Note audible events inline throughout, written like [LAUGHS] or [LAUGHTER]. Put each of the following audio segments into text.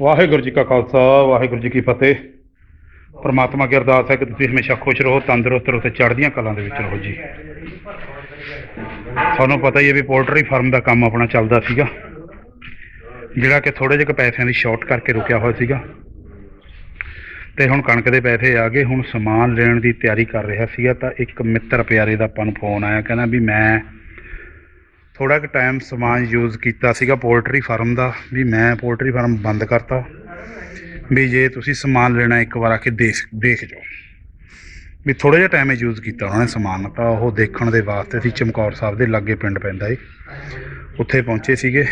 ਵਾਹਿਗੁਰੂ ਜੀ ਕਾ ਖਾਲਸਾ, ਵਾਹਿਗੁਰੂ ਜੀ ਕੀ ਫਤਿਹ। ਪਰਮਾਤਮਾ ਕੀ ਅਰਦਾਸ ਹੈ ਕਿ ਤੁਸੀਂ ਹਮੇਸ਼ਾ ਖੁਸ਼ ਰਹੋ, ਤੰਦਰੁਸਤ ਰਹੋ ਤੇ ਚੜ੍ਹਦੀਆਂ ਕਲਾਂ ਦੇ ਵਿੱਚ ਰਹੋ ਜੀ। ਸਾਨੂੰ ਪਤਾ ਹੀ ਹੈ ਵੀ ਪੋਲਟਰੀ ਫਾਰਮ ਦਾ ਕੰਮ ਆਪਣਾ ਚੱਲਦਾ ਸੀਗਾ, ਜਿਹੜਾ ਕਿ ਥੋੜੇ ਜਿਹੇ ਪੈਸਿਆਂ ਦੀ ਸ਼ਾਰਟ ਕਰਕੇ ਰੁਕਿਆ ਹੋਇਆ ਸੀਗਾ। ਤੇ ਹੁਣ ਕਣਕ ਦੇ ਪੈਸੇ ਆ ਗਏ, ਹੁਣ ਸਮਾਨ ਲੈਣ ਦੀ ਤਿਆਰੀ ਕਰ ਰਿਹਾ ਸੀਗਾ ਤਾਂ ਇੱਕ ਮਿੱਤਰ ਪਿਆਰੇ ਦਾ ਆਪਾਂ ਨੂੰ ਫੋਨ ਆਇਆ, ਕਹਿੰਦਾ ਵੀ ਮੈਂ ਥੋੜਾ ਕੁ ਟਾਈਮ ਸਮਾਨ ਯੂਜ਼ ਕੀਤਾ ਸੀਗਾ ਪੋਲਟਰੀ ਫਾਰਮ ਦਾ, ਵੀ ਮੈਂ ਪੋਲਟਰੀ ਫਾਰਮ ਬੰਦ ਕਰਤਾ। ਵੀ ਜੇ ਤੁਸੀਂ ਸਮਾਨ ਲੈਣਾ ਇੱਕ ਵਾਰ ਆ ਕੇ ਦੇਖ ਦੇਖ ਜਾਓ। ਵੀ ਥੋੜਾ ਜਿਹਾ ਟਾਈਮ ਯੂਜ਼ ਕੀਤਾ ਉਹਨਾਂ ਨੇ ਸਮਾਨ, ਤਾਂ ਉਹ ਦੇਖਣ ਦੇ ਵਾਸਤੇ ਅਸੀਂ ਚਮਕੌਰ ਸਾਹਿਬ ਦੇ ਲਾਗੇ ਪਿੰਡ ਪੈਂਦਾ ਏ। ਉੱਥੇ ਪਹੁੰਚੇ ਸੀਗੇ।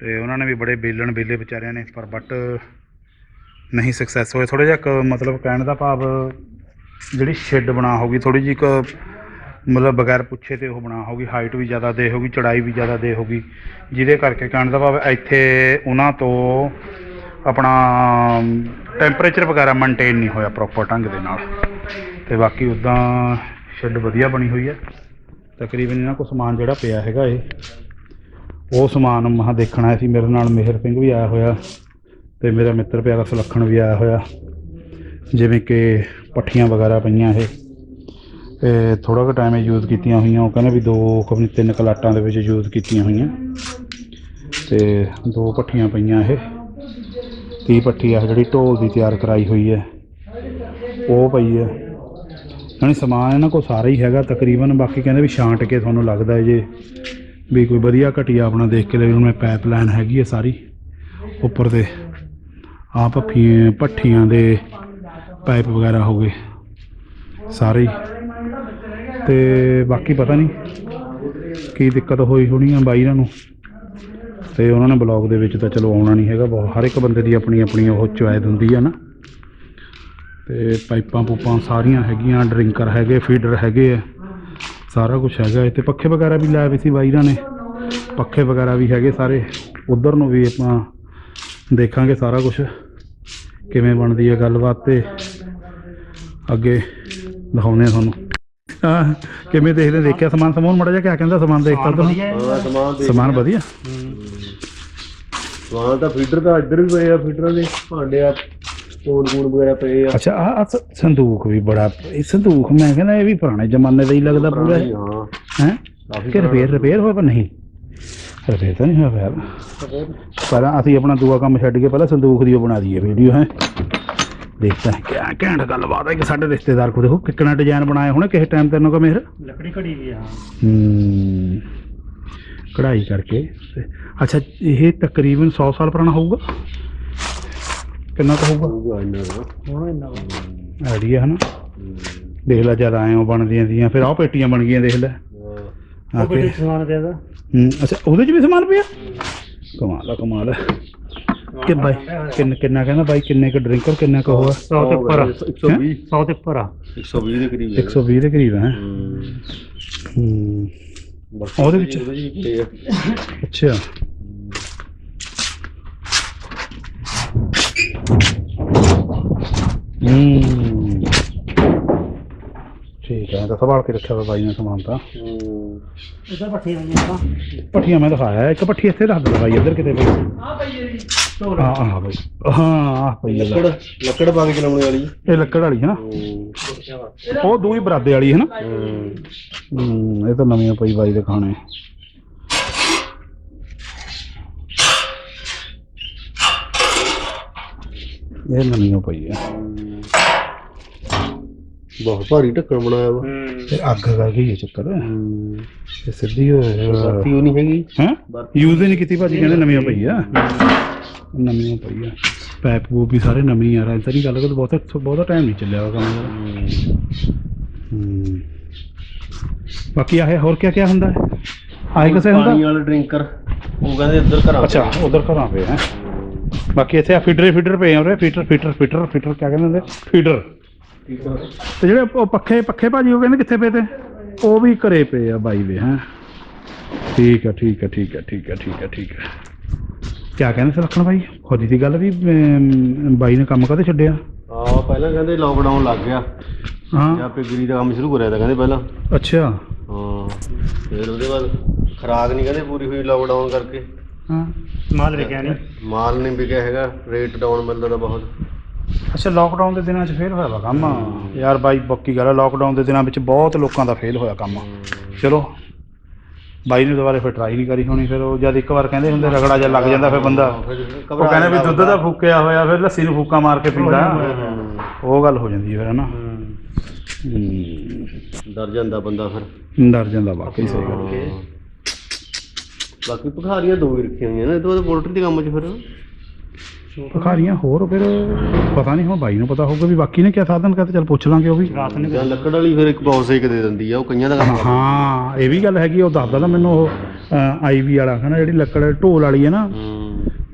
ਤੇ ਉਹਨਾਂ ਨੇ ਵੀ ਬੜੇ ਬੇਲਣ ਬੇਲੇ ਵਿਚਾਰਿਆਂ ਨੇ, ਪਰ ਬਟ ਨਹੀਂ ਸਕਸੈਸ ਹੋਏ। ਥੋੜਾ ਜਿਹਾ ਕੁ ਮਤਲਬ ਕਹਿਣ ਦਾ ਭਾਵ, ਜਿਹੜੀ ਸ਼ੈੱਡ ਬਣਾ ਹੋਗੀ ਥੋੜੀ ਜਿਹੀ ਇੱਕ ਮਤਲਬ ਬਗੈਰ ਪੁੱਛੇ ਤੇ ਉਹ ਬਣਾ ਹੋਗੀ ਹਾਈਟ ਵੀ ਜ਼ਿਆਦਾ ਦੇ ਹੋਗੀ ਚੜਾਈ ਵੀ ਜ਼ਿਆਦਾ ਦੇ ਹੋਗੀ ਜਿਹਦੇ ਕਰਕੇ ਕਹਿਣ ਦਾ ਭਾਵ ਇੱਥੇ ਉਹਨਾਂ ਤੋਂ ਆਪਣਾ ਟੈਂਪਰੇਚਰ ਵਗੈਰਾ ਮੇਨਟੇਨ ਨਹੀਂ ਹੋਇਆ ਪ੍ਰੋਪਰ ਢੰਗ ਦੇ ਨਾਲ। ਤੇ ਬਾਕੀ ਉਦਾਂ ਸ਼ੈੱਡ ਵਧੀਆ ਬਣੀ ਹੋਈ ਹੈ। ਤਕਰੀਬਨ ਇਹਨਾਂ ਕੋਲ ਸਮਾਨ ਜਿਹੜਾ ਪਿਆ ਹੈਗਾ ਇਹ, ਉਹ ਸਮਾਨ ਮਹਾ ਦੇਖਣ ਆਇਆ ਸੀ। ਮੇਰੇ ਨਾਲ ਮਿਹਰ ਸਿੰਘ ਵੀ ਆਇਆ ਹੋਇਆ, ਤੇ ਮੇਰਾ ਮਿੱਤਰ ਪਿਆਰਾ ਸੁਲੱਖਣ ਵੀ ਆਇਆ ਹੋਇਆ। ਜਿਵੇਂ ਕਿ ਪੱਠੀਆਂ ਵਗੈਰਾ ਪਈਆਂ ਇਹ। ਤੇ ਥੋੜਾ ਕੁ ਟਾਈਮ ਯੂਜ਼ ਕੀਤੀਆਂ ਹੋਈਆਂ, ਉਹ ਕਹਿੰਦੇ ਵੀ ਦੋ ਕਮਨੀ ਤਿੰਨ ਕਲਾਟਾਂ ਦੇ ਵਿੱਚ ਯੂਜ਼ ਕੀਤੀਆਂ ਹੋਈਆਂ। ਤੇ ਦੋ ਪੱਠੀਆਂ ਪਈਆਂ ਇਹ। 30 ਪੱਠੀ ਆ, ਜਿਹੜੀ ਢੋਲ ਦੀ ਤਿਆਰ ਕਰਾਈ ਹੋਈ ਹੈ। ਉਹ ਪਈ ਹੈ। ਯਾਨੀ ਸਮਾਨ ਇਹਨਾਂ ਕੋਲ ਸਾਰਾ ਹੀ ਹੈਗਾ, ਤਕਰੀਬਨ ਬਾਕੀ ਕਹਿੰਦੇ ਵੀ ਛਾਂਟ ਕੇ ਤੁਹਾਨੂੰ ਲੱਗਦਾ ਹੈ ਜੇ ਵੀ ਕੋਈ ਵਧੀਆ ਘਟੀਆ ਆਪਣਾ ਦੇਖ ਕੇ ਲੈ ਵੀ ਮੈਂ ਪਾਈਪਲਾਈਨ ਹੈਗੀ ਹੈ ਸਾਰੀ ਉੱਪਰ ਤੇ। ਆ ਪੱਫੀ ਪੱਠੀਆਂ ਦੇ ਪਾਈਪ ਵਗੈਰਾ ਹੋ ਗਏ। ਸਾਰੇ ਹੀ। ਤੇ ਬਾਕੀ ਪਤਾ ਨਹੀਂ ਕੀ ਦਿੱਕਤ ਹੋਈ ਹੋਣੀ ਆ ਬਾਈ ਇਹਨਾਂ ਨੂੰ। ਤੇ ਉਹਨਾਂ ਨੇ ਬਲੌਗ ਦੇ ਵਿੱਚ ਤਾਂ ਚਲੋ ਆਉਣਾ ਨਹੀਂ ਹੈਗਾ, ਬਹੁਤ ਹਰ ਇੱਕ ਬੰਦੇ ਦੀ ਆਪਣੀ ਆਪਣੀ ਉਹ ਚੁਆਇਦ ਹੁੰਦੀ ਆ ਨਾ। ਤੇ ਪਾਈਪਾਂ ਪੂਪਾਂ ਸਾਰੀਆਂ ਹੈਗੀਆਂ, ਡਰਿੰਕਰ ਹੈਗੇ, ਫੀਡਰ ਹੈਗੇ ਆ, ਸਾਰਾ ਕੁਝ ਹੈਗਾ। ਇੱਥੇ ਪੱਖੇ ਵਗੈਰਾ ਵੀ ਲਾਏ ਵੀ ਸੀ ਬਾਈਰਾਂ ਨੇ। ਪੱਖੇ ਵਗੈਰਾ ਵੀ ਹੈਗੇ ਸਾਰੇ। ਉਧਰ ਨੂੰ ਵੀ ਆਪਾਂ ਦੇਖਾਂਗੇ ਸਾਰਾ ਕੁਝ ਕਿਵੇਂ ਬਣਦੀ ਹੈ ਗੱਲਬਾਤ ਤੇ ਅੱਗੇ ਦਿਖਾਉਂਦੇ ਆ ਤੁਹਾਨੂੰ। ਹਾਂ ਕਿਵੇਂ ਦੇਖਦੇ ਦੇਖਿਆ ਸਮਾਨ? ਸਮੂਨ ਮੜਾ ਜਾ ਕਿਆ ਕਹਿੰਦਾ ਸਮਾਨ ਦੇਖਤਾ ਹਾਂ। ਸਮਾਨ ਸਮਾਨ ਵਧੀਆ। ਸਮਾਨ ਤਾਂ ਫੀਡਰ ਤਾਂ ਇੱਧਰ ਵੀ ਪਏ ਆ ਫੀਡਰਾਂ ਦੇ ਭਾਂਡੇ ਆ ਕੋਨ ਕੋਨ ਵਗੈਰਾ ਪਏ ਆ। ਅੱਛਾ ਆ ਸੰਦੂਕ ਵੀ ਬੜਾ ਇਹ ਸੰਦੂਕ ਮੈਂ ਕਹਿੰਦਾ ਇਹ ਵੀ ਪੁਰਾਣੇ ਜ਼ਮਾਨੇ ਦਾ ਹੀ ਲੱਗਦਾ ਪੂਰਾ। ਪੁਰਾਣੇ, ਹਾਂ। ਕਿ ਰਿਪੇਅਰ ਰਿਪੇਅਰ ਹੋਇਆ ਪਰ ਨਹੀਂ? ਰਿਪੇਅਰ ਤਾਂ ਨਹੀਂ ਹੋਇਆ ਪਹਿਲਾਂ ਅਸੀਂ ਆਪਣਾ ਦੂਆ ਕੰਮ ਛੱਡ ਕੇ ਪਹਿਲਾਂ ਸੰਦੂਕ ਦੀ ਉਹ ਬਣਾ ਦਈਏ ਵੀਡੀਓ ਹੈ? ਦੇਖਦਾ ਹੈ। ਕਿਆ ਘੈਂਟ ਗੱਲਬਾਤ ਹੈ ਕਿ ਸਾਡੇ ਰਿਸ਼ਤੇਦਾਰ ਕੋਲ ਦੇਖੋ ਕਿੱਕਣਾ ਡਿਜ਼ਾਈਨ ਬਣਾਏ ਹੋਣੇ ਕਿਸੇ ਟਾਈਮ ਤੈਨੂੰ ਕੋ ਮੇਰ ਲੱਕੜੀ ਘੜੀ ਵੀ ਆ ਹੂੰ। ਕਢਾਈ ਕਰਕੇ। ਅੱਛਾ ਇਹ ਤਕਰੀਬਨ 100 ਸਾਲ ਪੁਰਾਣਾ ਹੋਊਗਾ? ਕਿੰਨਾ ਕੁ ਹੋਊਗਾ? ਹੋਊਗਾ ਇੰਨਾ ਹੁਣ ਇੰਨਾ ਵਾ। ਆਈਡੀਆ ਹਨਾ ਦੇਖ ਲੈ ਜਦ ਆਏ ਉਹ ਬਣਦੀਆਂ ਦੀਆਂ ਫਿਰ ਆਹ ਪੇਟੀਆਂ ਬਣ ਗਈਆਂ ਦੇਖ ਲੈ। ਆ ਉਹ ਕੇ। ਗੱਡੀ ਸਮਾਨ ਦੇ ਦਾ ਹੂੰ ਅੱਛਾ ਉਹਦੇ ਚ ਵੀ ਸਮਾਨ ਪਿਆ? ਕਮਾਲ ਆ ਕਮਾਲ ਹੈ ਕਿ ਬਾਈ ਕਿੰਨਾ ਕਿੰਨਾ ਕਹਿੰਦਾ ਬਾਈ ਕਿੰਨੇ ਕੁ ਡਰਿੰਕਰ ਕਿੰਨਾ ਕੁ ਹੋਆ 100 ਤੇ ਉੱਪਰ ਆ 120 100 ਤੇ ਉੱਪਰ ਆ 120 ਦੇ ਕਰੀਬ 120 ਦੇ ਕਰੀਬ ਹੈ ਹੂੰ ਹੂੰ ਬਾਕੀ ਉਹਦੇ ਵਿੱਚ- ਉਹਦੇ ਵਿੱਚ ਪਏ ਆ। ਅੱਛਾ ਹੂੰ ਠੀਕ ਹੈ ਤਾਂ ਸੰਭਾਲ ਕੇ ਰੱਖਿਆ ਵਾ ਬਾਈ ਨੇ ਸਮਾਨ ਤਾਂ ਹੂੰ ਇਹਦਾ ਪੱਠੀ ਆਈਆਂ ਤਾਂ ਪੱਠੀਆਂ ਮੈਂ ਦਿਖਾਇਆ ਇੱਕ ਪੱਠੀ ਇੱਥੇ ਰੱਖ ਦੇ ਬਾਈ ਇੱਧਰ ਕਿਤੇ ਪਈ ਆ ਪਈ ਜੀ ਢੋਲ ਹਾਂ ਹਾਂ ਬਾਈ ਹਾਂ ਆਹ ਪਈ ਹੈ ਲੈ। ਲੱਕੜ ਲੱਕੜ ਪਾ ਕੇ ਚਲਾਉਣੇ ਵਾਲੀ। ਇਹ ਲੱਕੜ ਵਾਲੀ ਹੈ ਨਾ? ਹੂੰ ਉਹ ਦੂਈ ਬਰਾਦੇ ਵਾਲੀ ਹੈ ਨਾ? ਹੂੰ। ਹੂੰ ਇਹ ਤਾਂ ਨਵੀਂ ਪਈ ਬਾਈ ਦੇ ਖਾਣੇ। ਇਹ ਨਵੀਂ ਓ ਪਈ ਹੈ ਬਹੁਤ ਭਾਰੀ ਢੱਕਣ ਬਣਾਇਆ ਵਾ। ਤੇ ਅੱਗ ਕਰ ਗਈ ਹੈ ਚੱਕਰ। ਹੂੰ। ਤੇ ਸਿੱਧੀ ਹੋਏ ਬਾਕੀ ਉਹ ਨਹੀਂ ਹੈਗੀ। ਹੈ? ਯੂਜ਼ ਹੀ ਨਹੀਂ ਕੀਤੀ ਭਾਜੀ ਕਹਿੰਦੇ ਨਵੀਂ ਪਈ ਆ। ਨਵੀਂ ਓ ਪਈ ਆ। ਪੈਪ ਪੂਪ ਵੀ ਸਾਰੇ ਨਵੀਂ ਆ ਰਹੇ ਤਾਂ ਨਹੀਂ ਗੱਲ ਕਰ ਬਹੁਤ ਬਹੁਤਾ ਟਾਈਮ ਨਹੀਂ ਚੱਲਿਆ ਉਹ ਕੰਮ ਦਾ। ਹੂੰ। ਬਾਕੀ ਆਹ ਹੋਰ ਕੀ ਕੀ ਹੁੰਦਾ? ਹੈ ਆਏ ਕਿਸੇ ਪਾਣੀ ਹੁੰਦਾ ਵਾਲਾ ਡਰਿੰਕਰ ਉਹ ਕਹਿੰਦੇ ਇੱਧਰ ਘਰਾਂ ਅੱਛਾ ਉਧਰ ਘਰਾਂ ਪਏ ਹੈ। ਬਾਕੀ ਇੱਥੇ ਆ ਫੀਡਰ ਫੀਡਰ ਪਏ ਆ ਉਰੇ ਫੀਟਰ ਫੀਟਰ ਫੀਟਰ ਫੀਟਰ ਕੀ ਕਹਿੰਦੇ ਹੁੰਦੇ? ਫੀਡਰ ਤੇ ਜਿਹੜੇ ਉਹ ਪੱਖੇ ਪੱਖੇ ਭਾਜੀ ਉਹ ਕਹਿੰਦੇ ਕਿੱਥੇ ਪਏ ਤੇ? ਉਹ ਵੀ ਘਰੇ ਪਏ ਆ ਬਾਈ ਦੇ ਹੈ। ਠੀਕ ਆ ਠੀਕ ਆ ਠੀਕ ਆ ਠੀਕ ਆ ਠੀਕ ਆ ਠੀਕ ਆ। ਕਿਆ ਕਹਿੰਦੇ ਸੀ ਲਖਣ ਬਾਈ? ਖੋਦੀ ਦੀ ਗੱਲ ਵੀ ਅਮ, ਬਾਈ ਨੇ ਕੰਮ ਕਾਹਦੇ ਛੱਡਿਆ? ਆ ਪਹਿਲਾਂ ਕਹਿੰਦੇ ਲੋਕਡਾਊਨ ਲੱਗ ਗਿਆ। ਹਾਂ। ਜਾਂ ਪਿਗਰੀ ਦਾ ਕੰਮ ਸ਼ੁਰੂ ਕਰਿਆ ਤਾਂ ਕਹਿੰਦੇ ਪਹਿਲਾਂ। ਅੱਛਾ। ਹਾਂ ਫਿਰ ਉਹਦੇ ਬਾਅਦ ਖਰਾਕ ਨਹੀਂ ਕਹਿੰਦੇ ਪੂਰੀ ਹੋਈ ਲੋਕਡਾਊਨ ਕਰਕੇ। ਹਾਂ। ਮਾਲ ਵਿਕਿਆ ਨਹੀਂ ਮਾਲ ਨਹੀਂ ਵਿਕਿਆ ਹੈਗਾ ਰੇਟ ਡਾਊਨ ਮਿਲਦਾ ਤਾਂ ਬਹੁਤ। ਅੱਛਾ ਲੋਕਡਾਊਨ ਦੇ ਦਿਨਾਂ 'ਚ ਫੇਲ ਹੋਇਆ ਵਾ ਕੰਮ? ਯਾਰ ਬਾਈ ਬੱਕੀ ਗੱਲ ਆ ਲੋਕਡਾਊਨ ਦੇ ਦਿਨਾਂ ਵਿੱਚ ਬਹੁਤ ਲੋਕਾਂ ਦਾ ਫੇਲ ਹੋਇਆ ਕੰਮ। ਚਲੋ। ਬਾਈ ਨੇ ਦੁਬਾਰੇ ਫਿਰ ਟਰਾਈ ਨਹੀਂ ਕਰੀ ਹੋਣੀ ਫਿਰ ਉਹ ਜਦ ਇੱਕ ਵਾਰ ਕਹਿੰਦੇ ਹੁੰਦੇ ਰਗੜਾ ਜਿਹਾ ਲੱਗ ਜਾਂਦਾ ਫਿਰ ਬੰਦਾ। ਉਹ ਕਹਿੰਦੇ ਵੀ ਦੁੱਧ ਦਾ ਫੂਕਿਆ ਹੋਇਆ ਫਿਰ ਲੱਸੀ ਨੂੰ ਫੂਕਾ ਮਾਰ ਕੇ ਪੀਂਦਾ। ਉਹ ਗੱਲ ਹੋ ਜਾਂਦੀ ਹੈ ਫਿਰ ਹਨਾ? ਡਰ ਜਾਂਦਾ ਬੰਦਾ ਫਿਰ। ਡਰ ਜਾਂਦਾ ਵਾਕਈ ਸਹੀ ਗੱਲ ਹਾਂ। ਬਾਕੀ ਭਖਾਰੀਆਂ ਦੋ ਹੀ ਰੱਖੀਆਂ ਹੋਈਆਂ ਨੇ ਇਹ ਤੋਂ ਬਾਅਦ ਪੋਲਟਰੀ ਦੇ ਕੰਮ 'ਚ ਫਿਰ। ਭਖਾਰੀਆਂ ਹੋਰ ਫਿਰ ਪਤਾ ਨਹੀਂ ਹੁਣ ਬਾਈ ਨੂੰ ਪਤਾ ਹੋਊਗਾ ਵੀ ਬਾਕੀ ਨੇ ਕਿਆ ਸਾਧਨ ਕਰਤੇ ਚੱਲ ਪੁੱਛ ਲਾਂਗੇ ਉਹ ਵੀ। ਰਾਤ ਨੂੰ ਜਾਂ ਲੱਕੜ ਵਾਲੀ ਫਿਰ ਇੱਕ ਪੌਸੇ ਇੱਕ ਦੇ ਦਿੰਦੀ ਆ ਉਹ ਕਈਆਂ ਦਾ ਕੰਮ ਹਾਂ ਇਹ ਵੀ ਗੱਲ ਹੈਗੀ ਉਹ ਦੱਸਦਾ ਨਾ ਮੈਨੂੰ ਉਹ ਆਈਵੀ ਵਾਲਾ ਕਹਿੰਦਾ ਜਿਹੜੀ ਲੱਕੜ ਢੋਲ ਵਾਲੀ ਹੈ ਨਾ ਹੂੰ।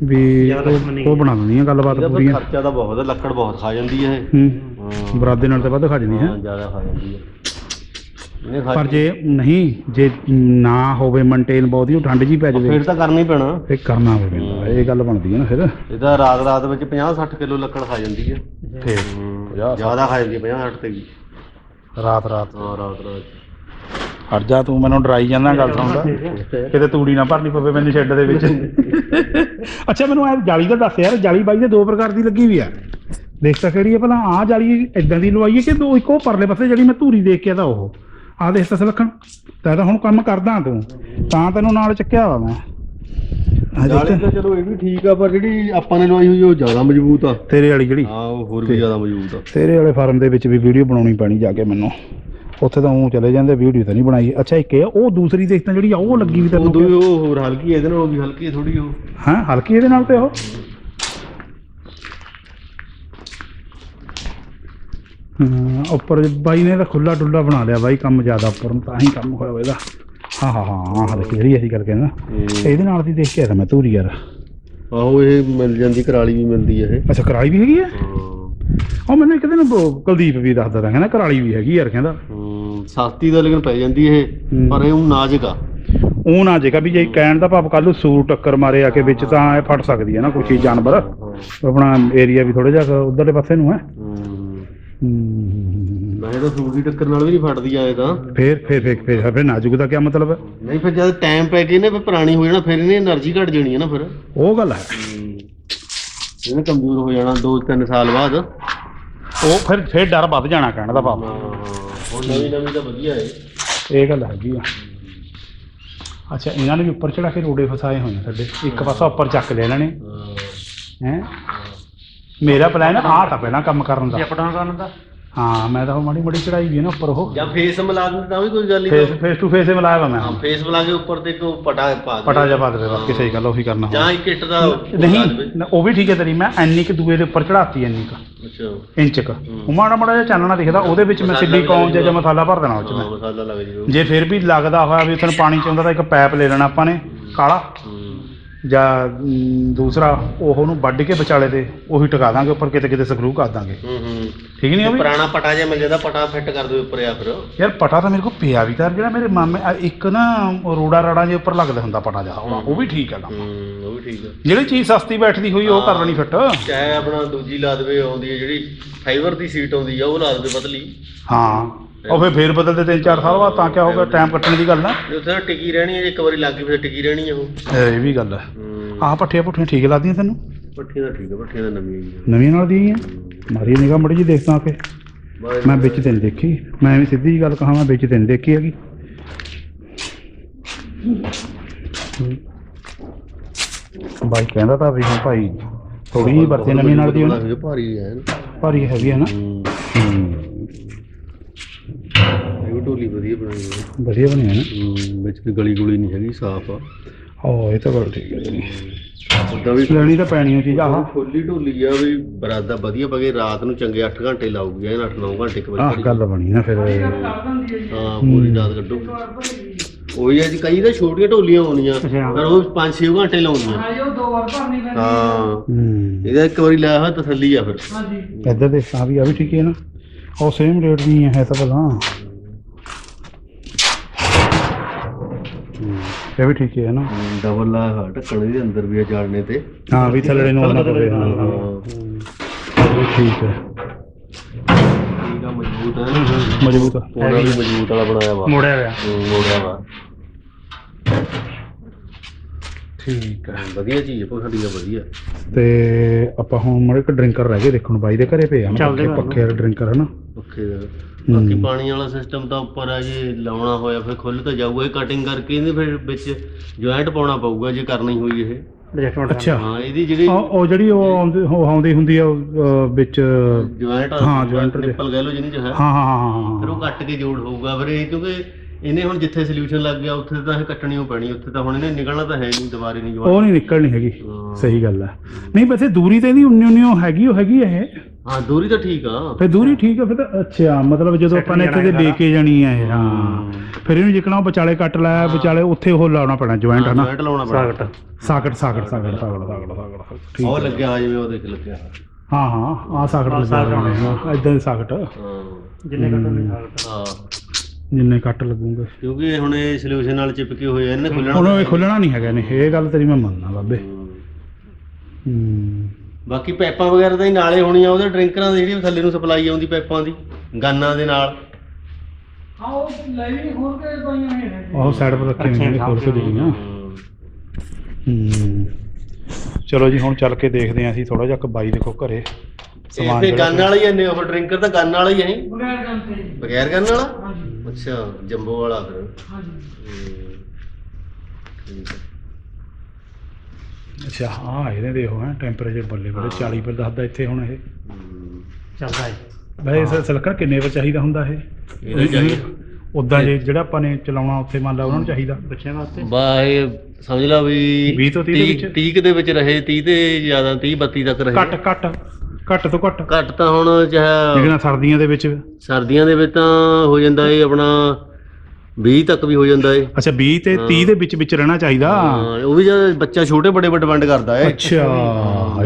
ਵੀ ਉਹ- ਉਹ ਬਣਾ ਦਿੰਦੀਆਂ ਗੱਲਬਾਤ ਇਹਦਾ ਫਿਰ ਪੂਰੀਆਂ। ਖਰਚਾ ਤਾਂ ਬਹੁਤ ਹੈ ਲੱਕੜ ਬਹੁਤ ਖਾ ਜਾਂਦੀ ਹੈ ਇਹ। ਹੂੰ। ਹਾਂ। ਬਰਾਦੇ ਨਾਲ ਤਾਂ ਵੱਧ ਖਾ ਜਾਂਦੀ ਹੈ ਹਾਂ, ਜ਼ਿਆਦਾ ਖਾ ਜਾਂਦੀ ਹੈ ਪਰ ਜੇ ਨਹੀਂ ਜੇ ਨਾ ਹੋਵੇ ਮੇਨਟੇਨ ਬਹੁਤੀ ਉਹ ਠੰਡ ਜੀ ਪੈ ਜਾਵੇ। ਫਿਰ ਤਾਂ ਕਰਨਾ ਹੀ ਪੈਣਾ। ਇਹ ਕਰਨਾ ਹੋਵੇ ਪੈਂਦਾ ਇਹ ਗੱਲ ਬਣਦੀ ਹੈ ਨਾ ਫਿਰ। ਇਹਦਾ ਰਾਤ ਰਾਤ ਵਿੱਚ 50 60 ਕਿਲੋ ਲੱਕੜ ਖਾ ਜਾਂਦੀ ਹੈ। ਫੇਰ ਜ਼ਿਆਦਾ ਖਾ ਜਾਂਦੀ ਹੈ 50 60 ਤੇ ਵੀ। ਰਾਤ ਰਾਤ। ਹਾਂ ਰਾਤ ਰਾਤ। ਹਟ ਜਾ ਤੂੰ ਮੈਨੂੰ ਡਰਾਈ ਜਾਂਦਾ ਗੱਲ ਸੁਣਦਾ। ਕਿਤੇ ਤੂੜੀ ਨਾ ਭਰਨੀ ਪਵੇ ਮੈਨੂੰ ਸ਼ੈੱਡ ਦੇ ਵਿੱਚ। ਅੱਛਾ ਮੈਨੂੰ ਇਹ ਜਾਲੀ ਦਾ ਦੱਸ ਯਾਰ ਜਾਲੀ ਬਾਈ ਦੇ ਦੋ ਪ੍ਰਕਾਰ ਦੀ ਲੱਗੀ ਵੀ ਆ। ਦੇਖ ਤਾਂ ਕਿਹੜੀ ਹੈ ਭਲਾ ਆਹ ਜਾਲੀ ਇਦਾਂ ਦੀ ਲਵਾਈ ਹੈ ਕਿ ਦੋ ਇੱਕੋ ਪਰਲੇ ਪਾਸੇ ਜਿਹੜੀ ਮੈਂ ਧੂਰੀ ਦੇਖ ਕੇ ਆਦਾ ਉਹ। ਆਹ ਦੇਖ ਤਾਂ ਸਲਖਣ ਤੈਂ ਤਾਂ ਹੁਣ ਕੰਮ ਕਰਦਾ ਤੂੰ ਤਾਂ ਤੈਨੂੰ ਨਾਲ ਚੱਕਿਆ ਵਾ ਮੈਂ। ਨਾਲੇ ਤਾਂ- ਚਲੋ ਇਹ ਵੀ ਠੀਕ ਆ ਪਰ ਜਿਹੜੀ ਆਪਾਂ ਨੇ ਲਵਾਈ ਹੋਈ ਉਹ ਜ਼ਿਆਦਾ ਮਜ਼ਬੂਤ ਆ। ਤੇਰੇ ਵਾਲੀ ਜਿਹੜੀ ਹਾਂ ਉਹ ਹੋਰ ਵੀ ਜ਼ਿਆਦਾ ਮਜ਼ਬੂਤ ਆ। ਤੇਰੇ ਵਾਲੇ ਫਾਰਮ ਦੇ ਵਿੱਚ ਵੀ ਵੀਡੀਓ ਬਣਾਉਣੀ ਪੈਣੀ ਜਾ ਕੇ ਮੈਨੂੰ। ਉੱਥੇ ਤਾਂ ਉਹ ਚਲੇ ਜਾਂਦੇ ਵੀਡੀਓ ਤਾਂ ਨਹੀਂ ਬਣਾਈ। ਅੱਛਾ ਇੱਕ ਇਹ ਉਹ ਦੂਸਰੀ ਦੇਖ ਤਾਂ ਜਿਹੜੀ ਆ ਉਹ ਲੱਗੀ ਵੀ ਤੈਨੂੰ ਉਹ ਹੋਰ ਹਲਕੀ ਇਹਦੇ ਨਾਲ ਉਹ ਵੀ ਹਲਕੀ ਥੋੜੀ ਉਹ। ਹਾਂ ਹਲਕੀ ਇਹਦੇ ਨਾਲ ਤੇ ਉਹ? ਹਾਂ ਉੱਪਰ ਬਾਈ ਨੇ ਤਾਂ ਖੁੱਲਾ ਡੁੱਲਾ ਬਣਾ ਲਿਆ ਬਾਈ ਕੰਮ ਜ਼ਿਆਦਾ ਉੱਪਰ ਨੂੰ ਤਾਂ ਹੀ ਕੰਮ ਹੋਇਆ ਇਹਦਾ। ਹਾਂ ਹਾਂ ਹਾਂ ਹਾਂ ਦੇਖ ਜਿਹੜੀ ਅਸੀਂ ਗੱਲ ਕਹਿੰਦਾ ਇਹਦੇ ਨਾਲ ਦੀ ਦੇਖ ਕੇ ਆਇਆ ਮੈਂ ਧੂਰੀ ਯਾਰ। ਆਹੋ ਇਹ ਮਿਲ ਜਾਂਦੀ ਕਰਾਲੀ ਵੀ ਮਿਲਦੀ ਹੈ ਇਹ। ਅੱਛਾ ਕਰਾਲੀ ਵੀ ਹੈਗੀ ਆ? ਹਾਂ। ਉਹ ਮੈਨੂੰ ਇੱਕ ਦਿਨ ਉਹ ਕੁਲਦੀਪ ਵੀ ਦੱਸਦਾ ਤਾ ਕਹਿੰਦਾ ਕਰਾਲੀ ਵੀ ਹੈਗੀ ਯਾਰ ਕਹਿੰਦਾ। ਹੂੰ, ਸਸਤੀ ਦਾ ਲੇਕਿਨ ਪੈ ਜਾਂਦੀ ਇਹ। ਪਰ ਇਹ ਉਹ ਨਾਜ਼ੁਕ ਆ। ਉਹ ਨਾ ਜੇਗਾ ਵੀ ਜੇ ਕਹਿਣ ਦਾ ਭਾਵ ਕੱਲ ਨੂੰ ਸੂਰ ਟੱਕਰ ਮਾਰੇ ਆ ਕੇ ਵਿੱਚ ਤਾਂ ਇਹ ਫਟ ਸਕਦੀ ਹੈ ਨਾ ਕੋਈ ਚੀਜ਼ ਜਾਨਵਰ। ਆਪਣਾ ਏਰੀਆ ਵੀ ਥੋੜਾ ਜਿਹਾ ਉਧਰਲੇ ਪਾਸੇ ਨੂੰ ਹੈ। ਹੂੰ। ਮੈਂ ਤਾਂ ਸੂਰ ਦੀ ਟੱਕਰ ਨਾਲ ਵੀ ਨਹੀਂ ਫਟਦੀ ਆਏ ਤਾਂ। ਫੇਰ ਫੇਰ ਫੇਰ ਫੇਰ ਫਿਰ ਨਾਜ਼ੁਕ ਦਾ ਕੀ ਮਤਲਬ ਨਹੀਂ ਫਿਰ ਜਦ ਟਾਈਮ ਪੈ ਕੇ ਇਹਨੇ ਫਿਰ ਪੁਰਾਣੀ ਹੋ ਜਾਣਾ ਫਿਰ ਇਹਨੇ એનર્ਜੀ ਘਟ ਜਾਣੀ ਹੈ ਨਾ ਫਿਰ। ਉਹ ਗੱਲ ਹੈ। ਇਹਨੇ ਕਮਜ਼ੋਰ ਹੋ ਜਾਣਾ 2-3 ਸਾਲ ਬਾਅਦ। ਉਹ ਫਿਰ ਫੇਰ ਡਰ ਵੱਧ ਜਾਣਾ ਕਹਿਣ ਦਾ ਭਾਵ। ਹੁਣ ਨਵੀਂ ਨਵੀਂ ਤਾਂ ਵਧੀਆ ਹੈ। ਇਹ ਗੱਲ ਹੈਗੀ ਆ। ਅੱਛਾ ਇਹਨਾਂ ਨੇ ਵੀ ਉੱਪਰ ਚੜਾ ਕੇ ਰੋੜੇ ਫਸਾਏ ਹੋਏ ਸਾਡੇ। ਇੱਕ ਪਾਸਾ ਉੱਪਰ ਚੱਕ ਲੈ ਲੈਣੇ ਹੈ? ਮੇਰਾ ਪਲਾਨ ਆਹ ਤਾਂ ਪਹਿਲਾਂ ਕੰਮ ਕਰਨ ਦਾ। ਅਪ ਡਾਊਨ ਕਰਨ ਦਾ। ਹਾਂ ਮੈਂ ਤਾਂ ਉਹ ਮਾੜੀ ਮਾੜੀ ਚੜਾਈ ਵੀ ਹੈ ਨਾ ਉੱਪਰ ਉਹ। ਜਾਂ ਫੇਸ ਮਿਲਾ ਦਿੰਦੇ ਤਾਂ ਵੀ ਕੋਈ ਗੱਲ ਫੇਸ ਨਹੀਂ ਫੇਸ ਟੂ ਫੇਸ ਹੀ ਮਿਲਾਇਆ ਵਾ ਮੈਂ। ਹਾਂ। ਫੇਸ ਮਿਲਾ ਕੇ ਉੱਪਰ ਤੇ ਕੋ ਪਟਾ ਪਾ ਦੇ ਪਟਾ ਜਾ ਪਾ ਦੇਵੇ ਬਾਕੀ ਸਹੀ ਗੱਲ ਉਹੀ ਕਰਨਾ। ਜਾਂ। ਇੱਕ ਇੱਟ ਦਾ ਨਹੀਂ। ਨਾ, ਉਹ ਵੀ ਠੀਕ ਹੈ ਤੇਰੀ ਮੈਂ ਐਨੀ ਕਿ ਦੂਏ ਦੇ ਉੱਪਰ ਚੜਾਤੀ ਐਨੀ ਕ। ਅੱਛਾ। ਇੰਚ ਕ। ਉਹ ਮਾੜਾ ਮਾੜਾ ਜਿਹਾ ਚਾਨਣਾ ਦਿਖਦਾ ਉਹਦੇ ਵਿੱਚ ਮੈਂ ਮਸਾਲਾ ਸਿਲੀਕੌਨ ਵੀ ਜਿਹਾ ਜਿਹਾ ਮਸਾਲਾ ਭਰ ਦੇਣਾ ਉਹ ਚ ਹਾਂ ਮੈਂ ਮਸਾਲਾ ਲੱਗ ਜੀ। ਜੇ ਫਿਰ ਵੀ ਲੱਗਦਾ ਹੋਇਆ ਵੀ ਉੱਥੇ ਪਾਣੀ ਚ ਆਉਂਦਾ ਤਾਂ ਇੱਕ ਪੈਪ ਲੈ ਲੈਣਾ ਆਪਾਂ ਨੇ ਕਾਲਾ। ਜਾਂ ਦੂਸਰਾ ਉਹ ਉਹਨੂੰ ਵੱਢ ਕੇ ਵਿਚਾਲੇ ਤੇ ਉਹੀ ਟਿਕਾ ਦਾਂਗੇ ਉੱਪਰ ਕਿਤੇ ਕਿਤੇ ਸਕਰੂ ਕਰ ਦਾਂਗੇ। ਹੂੰ ਹੂੰ। ਠੀਕ ਨਹੀਂ ਉਹ ਵੀ? ਪੁਰਾਣਾ ਪਟਾ ਜਿਹਾ ਮਿਲ ਜਾਂਦਾ ਪਟਾ ਫਿੱਟ ਕਰ ਦਿਓ ਉੱਪਰ ਆ ਫਿਰ। ਯਾਰ ਪਟਾ ਤਾਂ ਮੇਰੇ ਕੋਲ ਪਿਆ ਵੀ ਤਾਂ ਜਿਹੜਾ ਮੇਰੇ ਮਾਮੇ ਆ ਇੱਕ ਨਾ ਰੋੜਾ ਰਾੜਾ ਜੇ ਉੱਪਰ ਲੱਗਦਾ ਹੁੰਦਾ ਪਟਾ ਜਾ ਉਹ ਵੀ ਠੀਕ ਹੈ ਕੰਮ। ਹੂੰ ਉਹ ਵੀ ਠੀਕ ਹੈ ਜਿਹੜੀ ਚੀਜ਼ ਸਸਤੀ ਬੈਠਦੀ ਹੋਈ ਉਹ ਕਰ ਲੈਣੀ ਫਿੱਟ। ਚਾਹੇ ਆਪਣਾ ਦੂਜੀ ਲਾ ਦੇਵੇ ਆਉਂਦੀ ਹੈ ਜਿਹੜੀ ਫਾਈਬਰ ਦੀ ਸੀਟ ਆਉਂਦੀ ਆ ਉਹ ਲਾ ਦੇਵੇ ਪਤਲੀ ਹਾਂ। ਉਹ ਫਿਰ ਫੇਰ ਬਦਲਦੇ ਤਿੰਨ ਚਾਰ ਸਾਲ ਬਾਅਦ ਤਾਂ ਕਿਆ ਹੋਗਾ ਟਾਈਮ ਕੱਟਣ ਦੀ ਗੱਲ ਨਾ। ਜੇ ਉੱਥੇ ਨਾ ਟਿਕੀ ਰਹਿਣੀ ਹੈ ਜੇ ਇੱਕ ਵਾਰੀ ਲੱਗ ਗਈ ਫਿਰ ਟਿਕੀ ਰਹਿਣੀ ਹੈ ਉਹ। ਇਹ ਵੀ ਗੱਲ ਹੈ। ਹੂੰ। ਆਹ ਪੱਠੀਆਂ ਪੁੱਠੀਆਂ ਠੀਕ ਲੱਗਦੀਆਂ ਤੈਨੂੰ? ਪੱਠੀਆਂ ਦਾ ਠੀਕ ਹੈ ਪੱਠੀਆਂ ਦਾ ਨਵੀਂ ਆਈ ਹੈ ਨਵੀਆਂ ਨਾਲ ਦੀਆਂ ਮਾਰੀ ਮੜੀ ਜੀ ਦੇਖਦਾ ਮੈਂ ਵਿੱਚ ਨਹੀਂ ਦੇਖੀ। ਮੈਂ ਵੀ ਸਿੱਧੀ ਜੀ ਗੱਲ ਕਹਾਂ ਮੈਂ ਵਿੱਚ ਨਹੀਂ ਦੇਖੀ ਹੈਗੀ। ਬਾਈ ਕਹਿੰਦਾ ਤਾਂ ਵੀ ਹਾਂ ਭਾਈ ਥੋੜੀ ਜਿਹੀ ਵਰਤੇ ਨਵੀਂ ਨਾਲ ਦੀ। ਹੋਣੀ ਭਾਰੀ ਹੈ। ਭਾਰੀ ਹੈਗੀ ਹੈ ਨਾ। ਹੂੰ ਹੂੰ। ਢੋਲੀ ਵਧੀਆ ਬਣਾਈ ਹੈ। ਵਧੀਆ ਬਣੀ ਹੈ ਨਾ? ਹੂੰ ਵਿੱਚ ਵੀ ਗਲੀ ਗੁਲੀ ਨਹੀਂ ਹੈਗੀ ਸਾਫ਼ ਆ। ਓ ਇਹ ਤਾਂ ਗੱਲ ਠੀਕ ਹੈ ਜੀ। ਉਦਾਂ ਵੀ ਲੈਣੀ ਤਾਂ ਪੈਣੀ ਉਹ ਚੀਜ਼ ਆਹ ਖੋਲੀ ਢੋਲੀ ਆ ਵੀ ਬਰਾਦਾ ਵਧੀਆ ਪਗੇ ਰਾਤ ਨੂੰ ਚੰਗੇ 8 ਘੰਟੇ ਲਾਊਗੀ ਇਹ 8-9 ਘੰਟੇ ਇੱਕ ਆਹ ਵਾਰੀ ਗੱਲ ਬਣੀ ਨਾ ਫਿਰ। ਹਾਂ ਪੂਰੀ ਰਾਤ ਕੱਢੋ। ਉਹੀ ਹੈ ਜੀ ਕਈ ਤਾਂ ਛੋਟੀਆਂ ਢੋਲੀਆਂ ਅੱਛਾ। ਪਰ ਉਹ 5-6 ਘੰਟੇ ਲਾਉਂਦੀਆਂ ਹਾਂ ਹੂੰ। ਇਹਦਾ ਇੱਕ ਵਾਰੀ ਲਾਇਆ ਹੋਇਆ ਤਸੱਲੀ ਆ ਫਿਰ। ਇੱਧਰ ਦੇਖ ਆ ਵੀ ਆ ਵੀ ਠੀਕ ਹੈ ਨਾ। ਉਹ ਸੇਮ ਰੇਟ ਨਹੀਂ ਹੈ ਤਾਂ ਭਲਾ ਹੂੰ, ਇਹ ਵੀ ਠੀਕ ਹੈ ਨਾ। ਡਬਲ ਲਾਇਆ ਹੋਇਆ ਢੱਕਣ ਦੇ ਅੰਦਰ ਵੀ ਆ ਤੇ। ਹਾਂ ਵੀ ਥੱਲੜੇ ਨੂੰ ਆਉਣਾ ਪਵੇ ਹਾਂ ਹਾਂ। ਹਾਂ। ਇਹ ਵੀ ਠੀਕ ਹੈ। ਆ ਮਜ਼ਬੂਤ ਹੈ। ਮਜ਼ਬੂਤ। ਆ। ਉਹਨਾਂ ਵੀ ਮਜ਼ਬੂਤ ਵਾਲਾ ਬਣਾਇਆ ਵਾ। ਮੋੜਿਆ ਹੋਇਆ। ਹੂੰ, ਮੋੜਿਆ ਵਾ। ਠੀਕ ਹੈ। ਵਧੀਆ ਚੀਜ਼ ਹੈ ਦਾ ਵਧੀਆ। ਤੇ ਆਪਾਂ ਹੁਣ ਮੜੇ ਇੱਕ ਡਰਿੰਕਰ ਰਹਿ ਗਏ ਦੇਖਣ ਬਾਈ ਦੇ ਘਰੇ ਪਏ ਆ ਨੂੰ। ਬਾਕੀ ਪਾਣੀ ਵਾਲਾ ਸਿਸਟਮ ਤਾਂ ਉੱਪਰ ਆ ਜੇ ਲਾਉਣਾ ਹੋਇਆ ਫਿਰ ਖੁੱਲ ਤਾਂ ਜਾਊਗਾ। ਇਹ ਕਟਿੰਗ ਕਰਕੇ ਇਹਦੇ ਫਿਰ ਵਿੱਚ ਜੁਆਇੰਟ ਪਾਉਣਾ ਪਊਗਾ ਜੇ ਕਰਨੀ ਹੋਈ ਇਹ। ਐਡਜਸਟਮੈਂਟ ਅੱਛਾ। ਹਾਂ ਇਹਦੀ ਜਿਹੜੀ ਉਹ ਉਹ ਜਿਹੜੀ ਉਹ ਆਉਂਦੀ ਉਹ ਆਉਂਦੀ ਹੁੰਦੀ ਆ ਉਹ, ਅਹ, ਵਿੱਚ ਜੁਆਇੰਟ ਹਾਂ, joint ਦੇ। ਨਿੱਪਲ ਕਹਿ ਲਓ ਜਿਹਨੇ ਹੈ ਹਾਂ ਹਾਂ ਹਾਂ ਹਾਂ। ਫਿਰ ਉਹ ਕੱਟ ਕੇ ਜੋੜ ਹੋਊਗਾ। ਫਿਰ ਇਹ ਕਿਉਂਕਿ ਇਹਨੇ ਹੁਣ ਜਿੱਥੇ ਸੋਲੂਸ਼ਨ ਲੱਗ ਗਿਆ ਉੱਥੇ ਤਾਂ ਇਹ ਕੱਟਣੀ ਓ ਪੈਣੀ ਉੱਥੇ ਤਾਂ ਹੁਣ ਇਹਨੇ ਨਿਕਲਣਾ ਤਾਂ ਹੈ ਨਹੀਂ ਦੁਬਾਰੇ ਨਹੀਂ ਉਹ ਨਹੀਂ ਨਿਕਲਣੀ ਹੈਗੀ ਹਾਂ। ਸਹੀ ਗੱਲ ਹੈ ਨਹੀਂ ਵੈਸੇ ਦੂਰੀ ਤੇ ਇਹਦੀ ਉਨੀ ਉਨੀ ਉਹ ਹੈਗੀ ਉਹ ਹੈਗੀ ਇਹ। ਹਾਂ ਦੂਰੀ ਤਾਂ ਠੀਕ ਆ। ਫਿਰ ਦੂਰੀ ਠੀਕ ਹੈ ਫਿਰ ਤਾਂ ਅੱਛਾ ਮਤਲਬ ਜਦੋਂ ਆਪਾਂ ਨੇ ਇੱਥੇ ਦੇ ਦੇ ਕੇ ਜਾਣੀ ਹੈ ਇਹ, ਹਾਂ। ਫਿਰ ਇਹਨੂੰ ਜਿਕਣਾ ਉਹ ਵਿਚਾਲੇ ਕੱਟ ਲਾਇਆ ਵਿਚਾਲੇ ਉੱਥੇ ਉਹ ਲਾਉਣਾ ਪੈਣਾ ਜੁਆਇੰਟ ਹਨਾ ਜੁਆਇੰਟ ਲਾਉਣਾ ਪੈਣਾ। Socket. Socket socket socket socket socket ਠੀਕ ਉਹ ਲੱਗਿਆ ਹੋਇਆ ਜਿਵੇਂ ਉਹ ਦੇਖ ਲੱਗਿਆ। ਹਾਂ ਹਾਂ ਆ ਸਾਕਟ ਲੱਗਾ ਇਦਾਂ ਦੇ ਸਾਕਟ। ਹਾਂ। ਜਿੰਨੇ ਕੱਟੋ ਨਹੀਂ ਹਾਂ। ਜਿੰਨੇ ਕੱਟ ਲੱਗੂਗੇ। ਕਿਉਂਕਿ ਇਹ ਹੁਣ ਇਹ ਸੋਲੂਸ਼ਨ ਨਾਲ ਚਿਪਕੇ ਹੋਏ ਆ ਇਹਨੇ ਖੁੱਲਣਾ ਹੁਣ ਇਹ ਖੁੱਲਣਾ ਨਹੀਂ ਹੈਗਾ ਨੇ ਇਹ ਗੱਲ ਤੇਰੀ ਮੈਂ ਮੰਨਦਾ ਬਾਬੇ। ਹੂੰ। ਹੂੰ। ਬਾਕੀ ਪਾਈਪਾਂ ਵਗੈਰਾ ਤਾਂ ਹੀ ਨਾਲੇ ਹੋਣੀਆਂ ਉਹਦੇ ਡਰਿੰਕਰਾਂ ਦੀ ਜਿਹੜੀ ਥੱਲੇ ਨੂੰ ਸਪਲਾਈ ਆਉਂਦੀ ਪਾਈਪਾਂ ਦੀ ਗਾਨਾਂ ਦੇ ਨਾਲ। ਉਹ ਸਾਈਡ ਪਰ ਰੱਖੇ ਹੋਏ ਨੇ ਖੋਲ ਕੇ ਦੇਖੀਆਂ ਹੂੰ। ਹੂੰ। ਚਲੋ ਜੀ ਹੁਣ ਚੱਲ ਕੇ ਦੇਖਦੇ ਆਂ ਅਸੀਂ ਥੋੜਾ ਜਿਹਾ ਕਬਾਈ ਦੇਖੋ ਘਰੇ। ਇਹ ਤੇ ਗੰਨ ਵਾਲਾ ਹੀ ਐ ਉਹ ਡਰਿੰਕਰ ਤਾਂ ਗੰਨ ਵਾਲਾ ਹੀ ਹੈ ਬਗੈਰ ਗੰਨ ਵਾਲਾ? ਅੱਛਾ ਜੰਬੋ ਵਾਲਾ ਫਿਰ। ਹੂੰ। ਠੀਕ ਹੈ। ਅੱਛਾ ਹਾਂ ਇਹਦੇ ਦੇਖੋ ਹੈ ਟੈਂਪਰੇਚਰ ਬੱਲੇ ਬੜੇ 40 ਪਰ ਦੱਸਦਾ ਇੱਥੇ ਹੁਣ ਇਹ। ਹੂੰ। ਚੱਲਦਾ ਹੈ ਵੈਸੇ ਸਲਕਰ ਕਿੰਨੇ ਪਰ ਚਾਹੀਦਾ ਹੁੰਦਾ ਇਹ? ਉਦਾਂ ਜੇ ਜਿਹੜਾ ਆਪਾਂ ਨੇ ਚਲਾਉਣਾ ਉੱਥੇ ਮੰਨ ਲਾ ਉਹਨਾਂ ਨੂੰ ਚਾਹੀਦਾ। ਬੱਚਿਆਂ ਵਾਸਤੇ? ਬਾ ਇਹ ਸਮਝ ਲਾ ਵੀ 20 ਤੋਂ 30 ਦੇ ਵਿੱਚ? 30 ਕੁ ਦੇ ਵਿੱਚ ਰਹੇ 30 ਤੇ ਜ਼ਿਆਦਾ 30 32 ਤੱਕ ਰਹੇ। ਘੱਟ ਘੱਟ। ਘੱਟ ਤੋਂ ਘੱਟ। ਘੱਟ ਤਾਂ ਹੁਣ ਚਾਹੇ ਲੇਕਿਨ ਸਰਦੀਆਂ ਦੇ ਵਿੱਚ ਸਰਦੀਆਂ ਦੇ ਵਿੱਚ ਤਾਂ ਹੋ ਜਾਂਦਾ ਇਹ ਆਪਣਾ 20 ਤੱਕ ਵੀ ਹੋ ਜਾਂਦਾ ਏ। ਅੱਛਾ 20 ਤੇ 30 ਦੇ ਵਿੱਚ ਵਿੱਚ ਰਹਿਣਾ ਚਾਹੀਦਾ। ਹਾਂ ਉਹ ਵੀ ਜਦ ਬੱਚਾ ਛੋਟੇ ਵੱਡੇ ਪਰ ਡਿਪੈਂਡ ਕਰਦਾ ਏ। ਅੱਛਾ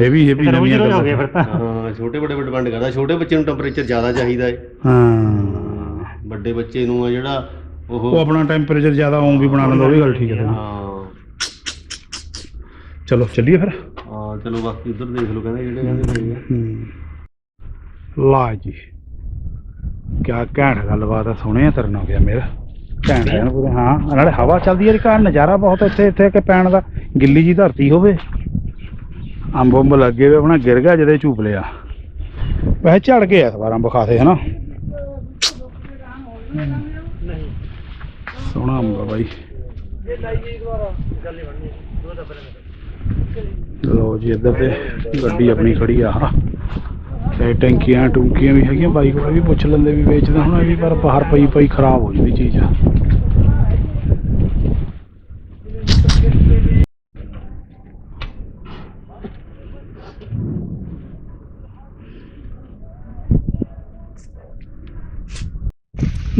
ਇਹ ਵੀ ਇਹ ਵੀ ਨਵੀਆਂ ਹੋ ਗਿਆ ਗੱਲਾਂ ਫਿਰ ਤਾਂ। ਹਾਂ ਛੋਟੇ ਵੱਡੇ ਪਰ ਡਿਪੈਂਡ ਕਰਦਾ ਛੋਟੇ ਬੱਚੇ ਨੂੰ ਟੈਂਪਰੇਚਰ ਜ਼ਿਆਦਾ ਚਾਹੀਦਾ ਏ। ਹਾਂ। ਵੱਡੇ ਬੱਚੇ ਨੂੰ ਆ ਜਿਹੜਾ ਉਹ ਉਹ ਆਪਣਾ ਟੈਂਪਰੇਚਰ ਜ਼ਿਆਦਾ ਉਹ ਵੀ ਬਣਾ ਲੈਂਦਾ ਉਹ ਵੀ ਗੱਲ ਠੀਕ ਹੈ। ਹਾਂ। ਚਲੋ ਚੱਲੀਏ ਫਿਰ। ਹਾਂ, ਚਲੋ ਬਾਕੀ ਉਧਰ ਦੇਖ ਲਓ, ਕਹਿੰਦੇ ਜਿਹੜੇ ਕਹਿੰਦੇ ਪਏ ਆ। ਹੂੰ। ਲਾ ਜੀ। ਕਿਆ ਘੈਂਟ ਗੱਲਬਾਤ ਆ ਸੋਹਣਿਆ ਤੇਰੇ ਨਾਲ ਗਿਆ ਮੇਰਾ। ਘੈਂਟ ਹੈ ਪੂਰੇ, ਹਾਂ। ਨਾਲੇ ਹਵਾ ਚੱਲਦੀ ਹੈ ਘਰ ਨਜ਼ਾਰਾ ਬਹੁਤ ਇੱਥੇ ਇੱਥੇ ਕਿ ਪੈਣ ਦਾ। ਗਿੱਲੀ ਜੀ ਧਰਤੀ ਹੋਵੇ। ਅੰਬ ਅੰਬ ਲੱਗੇ ਹੋਏ, ਆਪਣਾ ਗਿਰ ਗਿਆ ਜਦੇ ਝੂਪ ਲਿਆ। ਵੈਸੇ ਝੜ ਗਏ ਇਸ ਵਾਰ ਅੰਬ ਖਾਦੇ ਹਨਾ? ਸੋਹਣਾ ਅੰਬ ਆ ਬਾਈ। ਇਹ ਲਾਈ ਜੀ ਦੁਬਾਰਾ ਗੱਲ ਹੀ ਬਣਨੀ ਦੋ ਦਾ ਬਰੇ ਲੋ ਜੀ, ਇੱਧਰ ਤੇ ਗੱਡੀ ਆਪਣੀ ਖੜੀ ਆ। ਤੇ ਟੈਂਕੀਆਂ ਟੂੰਕੀਆਂ ਵੀ ਹੈਗੀਆਂ ਬਾਈ ਕੋਲ ਵੀ ਪੁੱਛ ਲੈਂਦੇ ਵੀ ਵੇਚਦੇ ਹੁਣ ਵੀ ਪਰ ਬਾਹਰ ਪਈ ਪਈ ਖਰਾਬ ਹੋ ਜਾਂਦੀ ਚੀਜ਼। ਆ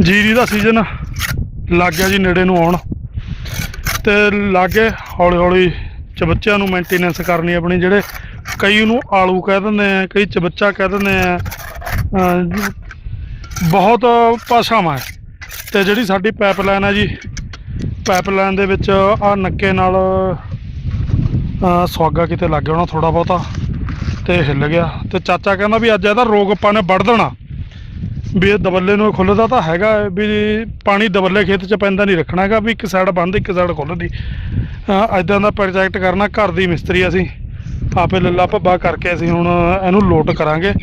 ਜੀਰੀ ਦਾ ਸੀਜ਼ਨ ਲੱਗ ਗਿਆ ਜੀ ਨੇੜੇ ਨੂੰ ਆਉਣ। ਤੇ ਲਾਗੇ ਹੌਲੀ ਹੌਲੀ ਚਬੱਚਿਆਂ ਨੂੰ ਮੇਨਟੇਨੈਂਸ ਕਰਨੀ ਆਪਣੀ, ਜਿਹੜੇ ਕਈ ਉਹਨੂੰ ਆਲੂ ਕਹਿ ਦਿੰਦੇ ਆ, ਕਈ ਚਬੱਚਾ ਕਹਿ ਦਿੰਦੇ ਆ ਬਹੁਤ ਭਾਸ਼ਾਵਾਂ ਹੈ ਤੇ ਜਿਹੜੀ ਸਾਡੀ ਪਾਈਪਲਾਈਨ ਹੈ ਜੀ ਪਾਈਪਲਾਈਨ ਦੇ ਵਿੱਚ ਆ ਨੱਕੇ ਨਾਲ, ਅਹ ਕਿਤੇ ਲੱਗ ਗਿਆ ਹੋਣਾ ਥੋੜਾ ਬਹੁਤਾ, ਤੇ ਹਿੱਲ ਗਿਆ। ਤੇ ਚਾਚਾ ਕਹਿੰਦਾ ਵੀ ਅੱਜ ਇਹਦਾ ਰੋਗ ਆਪਾਂ ਨੇ ਵੱਢ ਦੇਣਾ। ਵੀ ਇਹ ਦਬੱਲੇ ਨੂੰ ਖੁੱਲਦਾ ਤਾਂ ਹੈਗਾ ਹੈ, ਵੀ ਪਾਣੀ ਦਬੱਲੇ ਖੇਤ 'ਚ ਪੈਂਦਾ ਨਹੀਂ ਰੱਖਣਾ ਹੈਗਾ, ਵੀ ਇੱਕ ਸਾਈਡ ਬੰਦ, ਇੱਕ ਸਾਈਡ ਖੁੱਲ੍ਹਦੀ ਐਦਾਂ ਦਾ ਪ੍ਰੋਜੈਕਟ ਕਰਨਾ, ਘਰ ਦੀ ਮਿਸਤਰੀ ਅਸੀਂ। ਆਪੇ ਲੱਲਾ ਭੱਬਾ ਕਰਕੇ ਅਸੀਂ ਹੁਣ ਇਹਨੂੰ ਲੋਟ ਕਰਾਂਗੇ।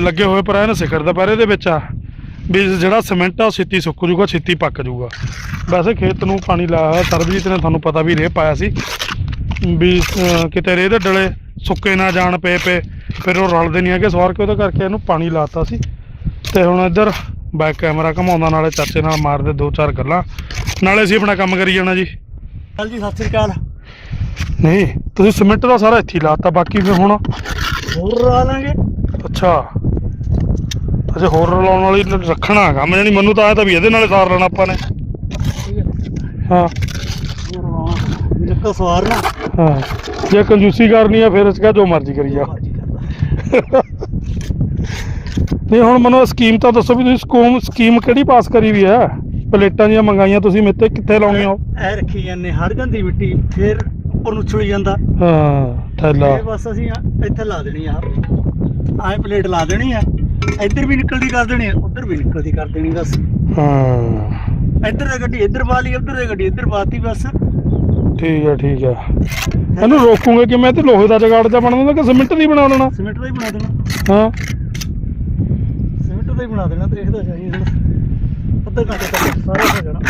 ਲੱਗੇ ਹੋਏ ਪਰ ਇਹਨ ਸਿਖਰ ਦੁਪਹਿਰੇ ਦੇ ਵਿੱਚ ਆ। ਵੀ ਜਿਹੜਾ ਸਿਮੈਂਟ ਆ, ਉਹ ਛੇਤੀ ਸੁੱਕ ਜੂਗਾ ਛੇਤੀ ਪੱਕ ਜੂਗਾ ਵੈਸੇ ਖੇਤ ਨੂੰ ਪਾਣੀ ਲਾਇਆ ਸਰਬਜੀਤ ਨੇ ਤੁਹਾਨੂੰ ਪਤਾ ਵੀ ਰੇਹ ਪਾਇਆ ਸੀ। ਵੀ ਕਿਤੇ ਰੇਹ ਦੇ ਡਲੇ, ਸੁੱਕੇ ਨਾ ਜਾਣ ਪਏ ਪਏ ਫਿਰ ਉਹ ਰਲਦੇ ਨਹੀਂ ਹੈਗੇ, ਸਵਾਰ ਕੇ ਉਹਦੇ ਕਰਕੇ ਇਹਨੂੰ ਪਾਣੀ ਲਾਤਾ ਸੀ। ਤੇ ਹੁਣ ਇੱਧਰ ਬੈਕ ਕੈਮਰਾ ਘਮਾਉਂਦਾ ਨਾਲੇ ਚਾਚੇ ਨਾਲ ਮਾਰਦੇ ਦੋ ਚਾਰ ਗੱਲਾਂ। ਨਾਲੇ ਅਸੀਂ ਆਪਣਾ ਕੰਮ ਕਰੀ ਜਾਣਾ ਜੀ। ਚੱਲ ਜੀ ਸਤਿ ਸ੍ਰੀ ਅਕਾਲ। ਨਹੀਂ ਤੁਸੀਂ ਸਿਮੈਂਟ ਦਾ ਸਾਰਾ ਇੱਥੇ ਲਾਤਾ ਬਾਕੀ ਫਿਰ ਹੁਣ ਹੋਰ ਲਾ ਲਾਂਗੇ। ਅੱਛਾ। ਅੱਛਾ ਹੋਰ ਲਾਉਣ ਵਾਲੀ ਰੱਖਣਾ ਕੰਮ ਜਾਨੀ ਮੈਨੂੰ ਤਾਂ ਆਇਆ ਤਾਂ ਵੀ ਇਹਦੇ ਨਾਲ ਸਾਰ ਲੈਣਾ ਆਪਾਂ ਨੇ। ਹਾਂ। ਸਵਾਰਨਾ ਹਾਂ। ਜੇ ਕੰਜੂਸੀ ਕਰਨੀ ਆ ਫਿਰ ਇਸ ਕਾ ਜੋ ਮਰਜ਼ੀ ਕਰੀ ਜਾ। ਨਹੀਂ ਹੁਣ ਮੈਨੂੰ ਸਕੀਮ ਤਾਂ ਦੱਸੋ ਵੀ ਤੁਸੀਂ ਸਕੂਮ ਸਕੀਮ ਕਿਹੜੀ ਪਾਸ ਕਰੀ ਵੀ ਹੈ? ਪਲੇਟਾਂ ਜੀਆਂ ਮੰਗਾਈਆਂ ਤੁਸੀਂ ਮੇਤੇ ਕਿੱਥੇ ਲਾਉਣੀਆਂ ਉਹ? ਐ ਰੱਖੀ ਜਾਂਦੇ ਹੜ ਜਾਂਦੀ ਮਿੱਟੀ ਫਿਰ ਉੱਪਰ ਨੂੰ ਛੁਈ ਜਾਂਦਾ। ਹਾਂ ਥੈਲਾ। ਇਹ ਬਸ ਅਸੀਂ ਆ- ਇੱਥੇ ਲਾ ਦੇਣੀ ਆ ਆਹ ਪਲੇਟ ਲਾ ਦੇਣੀ ਆ ਇੱਧਰ ਵੀ ਨਿਕਲਦੀ ਕਰ ਦੇਣੀ ਆ ਉੱਧਰ ਵੀ ਨਿਕਲਦੀ ਕਰ ਦੇਣੀ ਬਸ। ਹਾਂ। ਇੱਧਰ ਦੀ ਗੱਡੀ ਇੱਧਰ ਪਾ ਲਈ ਉੱਧਰ ਦੀ ਗੱਡੀ ਇੱਧਰ ਪਾਤੀ ਬਸ। ਠੀਕ ਹੈ ਠੀਕ ਹੈ ਇਹਨੂੰ ਰੋਕੂਗੇ ਕਿ ਮੈਂ ਤੇ ਲੋਹੇ ਦਾ ਜਗਾੜ ਜਾ ਬਣਾ ਦੇਣਾ ਕਿ ਸੀਮਿੰਟ ਦੀ ਬਣਾ ਦੇਣਾ? ਸਿਮੈਂਟ ਦਾ ਹੀ ਬਣਾ ਦੇਣਾ। ਹਾਂ। ਹੀ ਬਣਾ ਦੇਣਾ ਦੇਖਦਾ ਜਾਈਏ ਹੁਣ ਅੱਧਾ ਘੰਟੇ ਤੱਕ ਸਾਰਾ ਹੋ ਜਾਣਾ।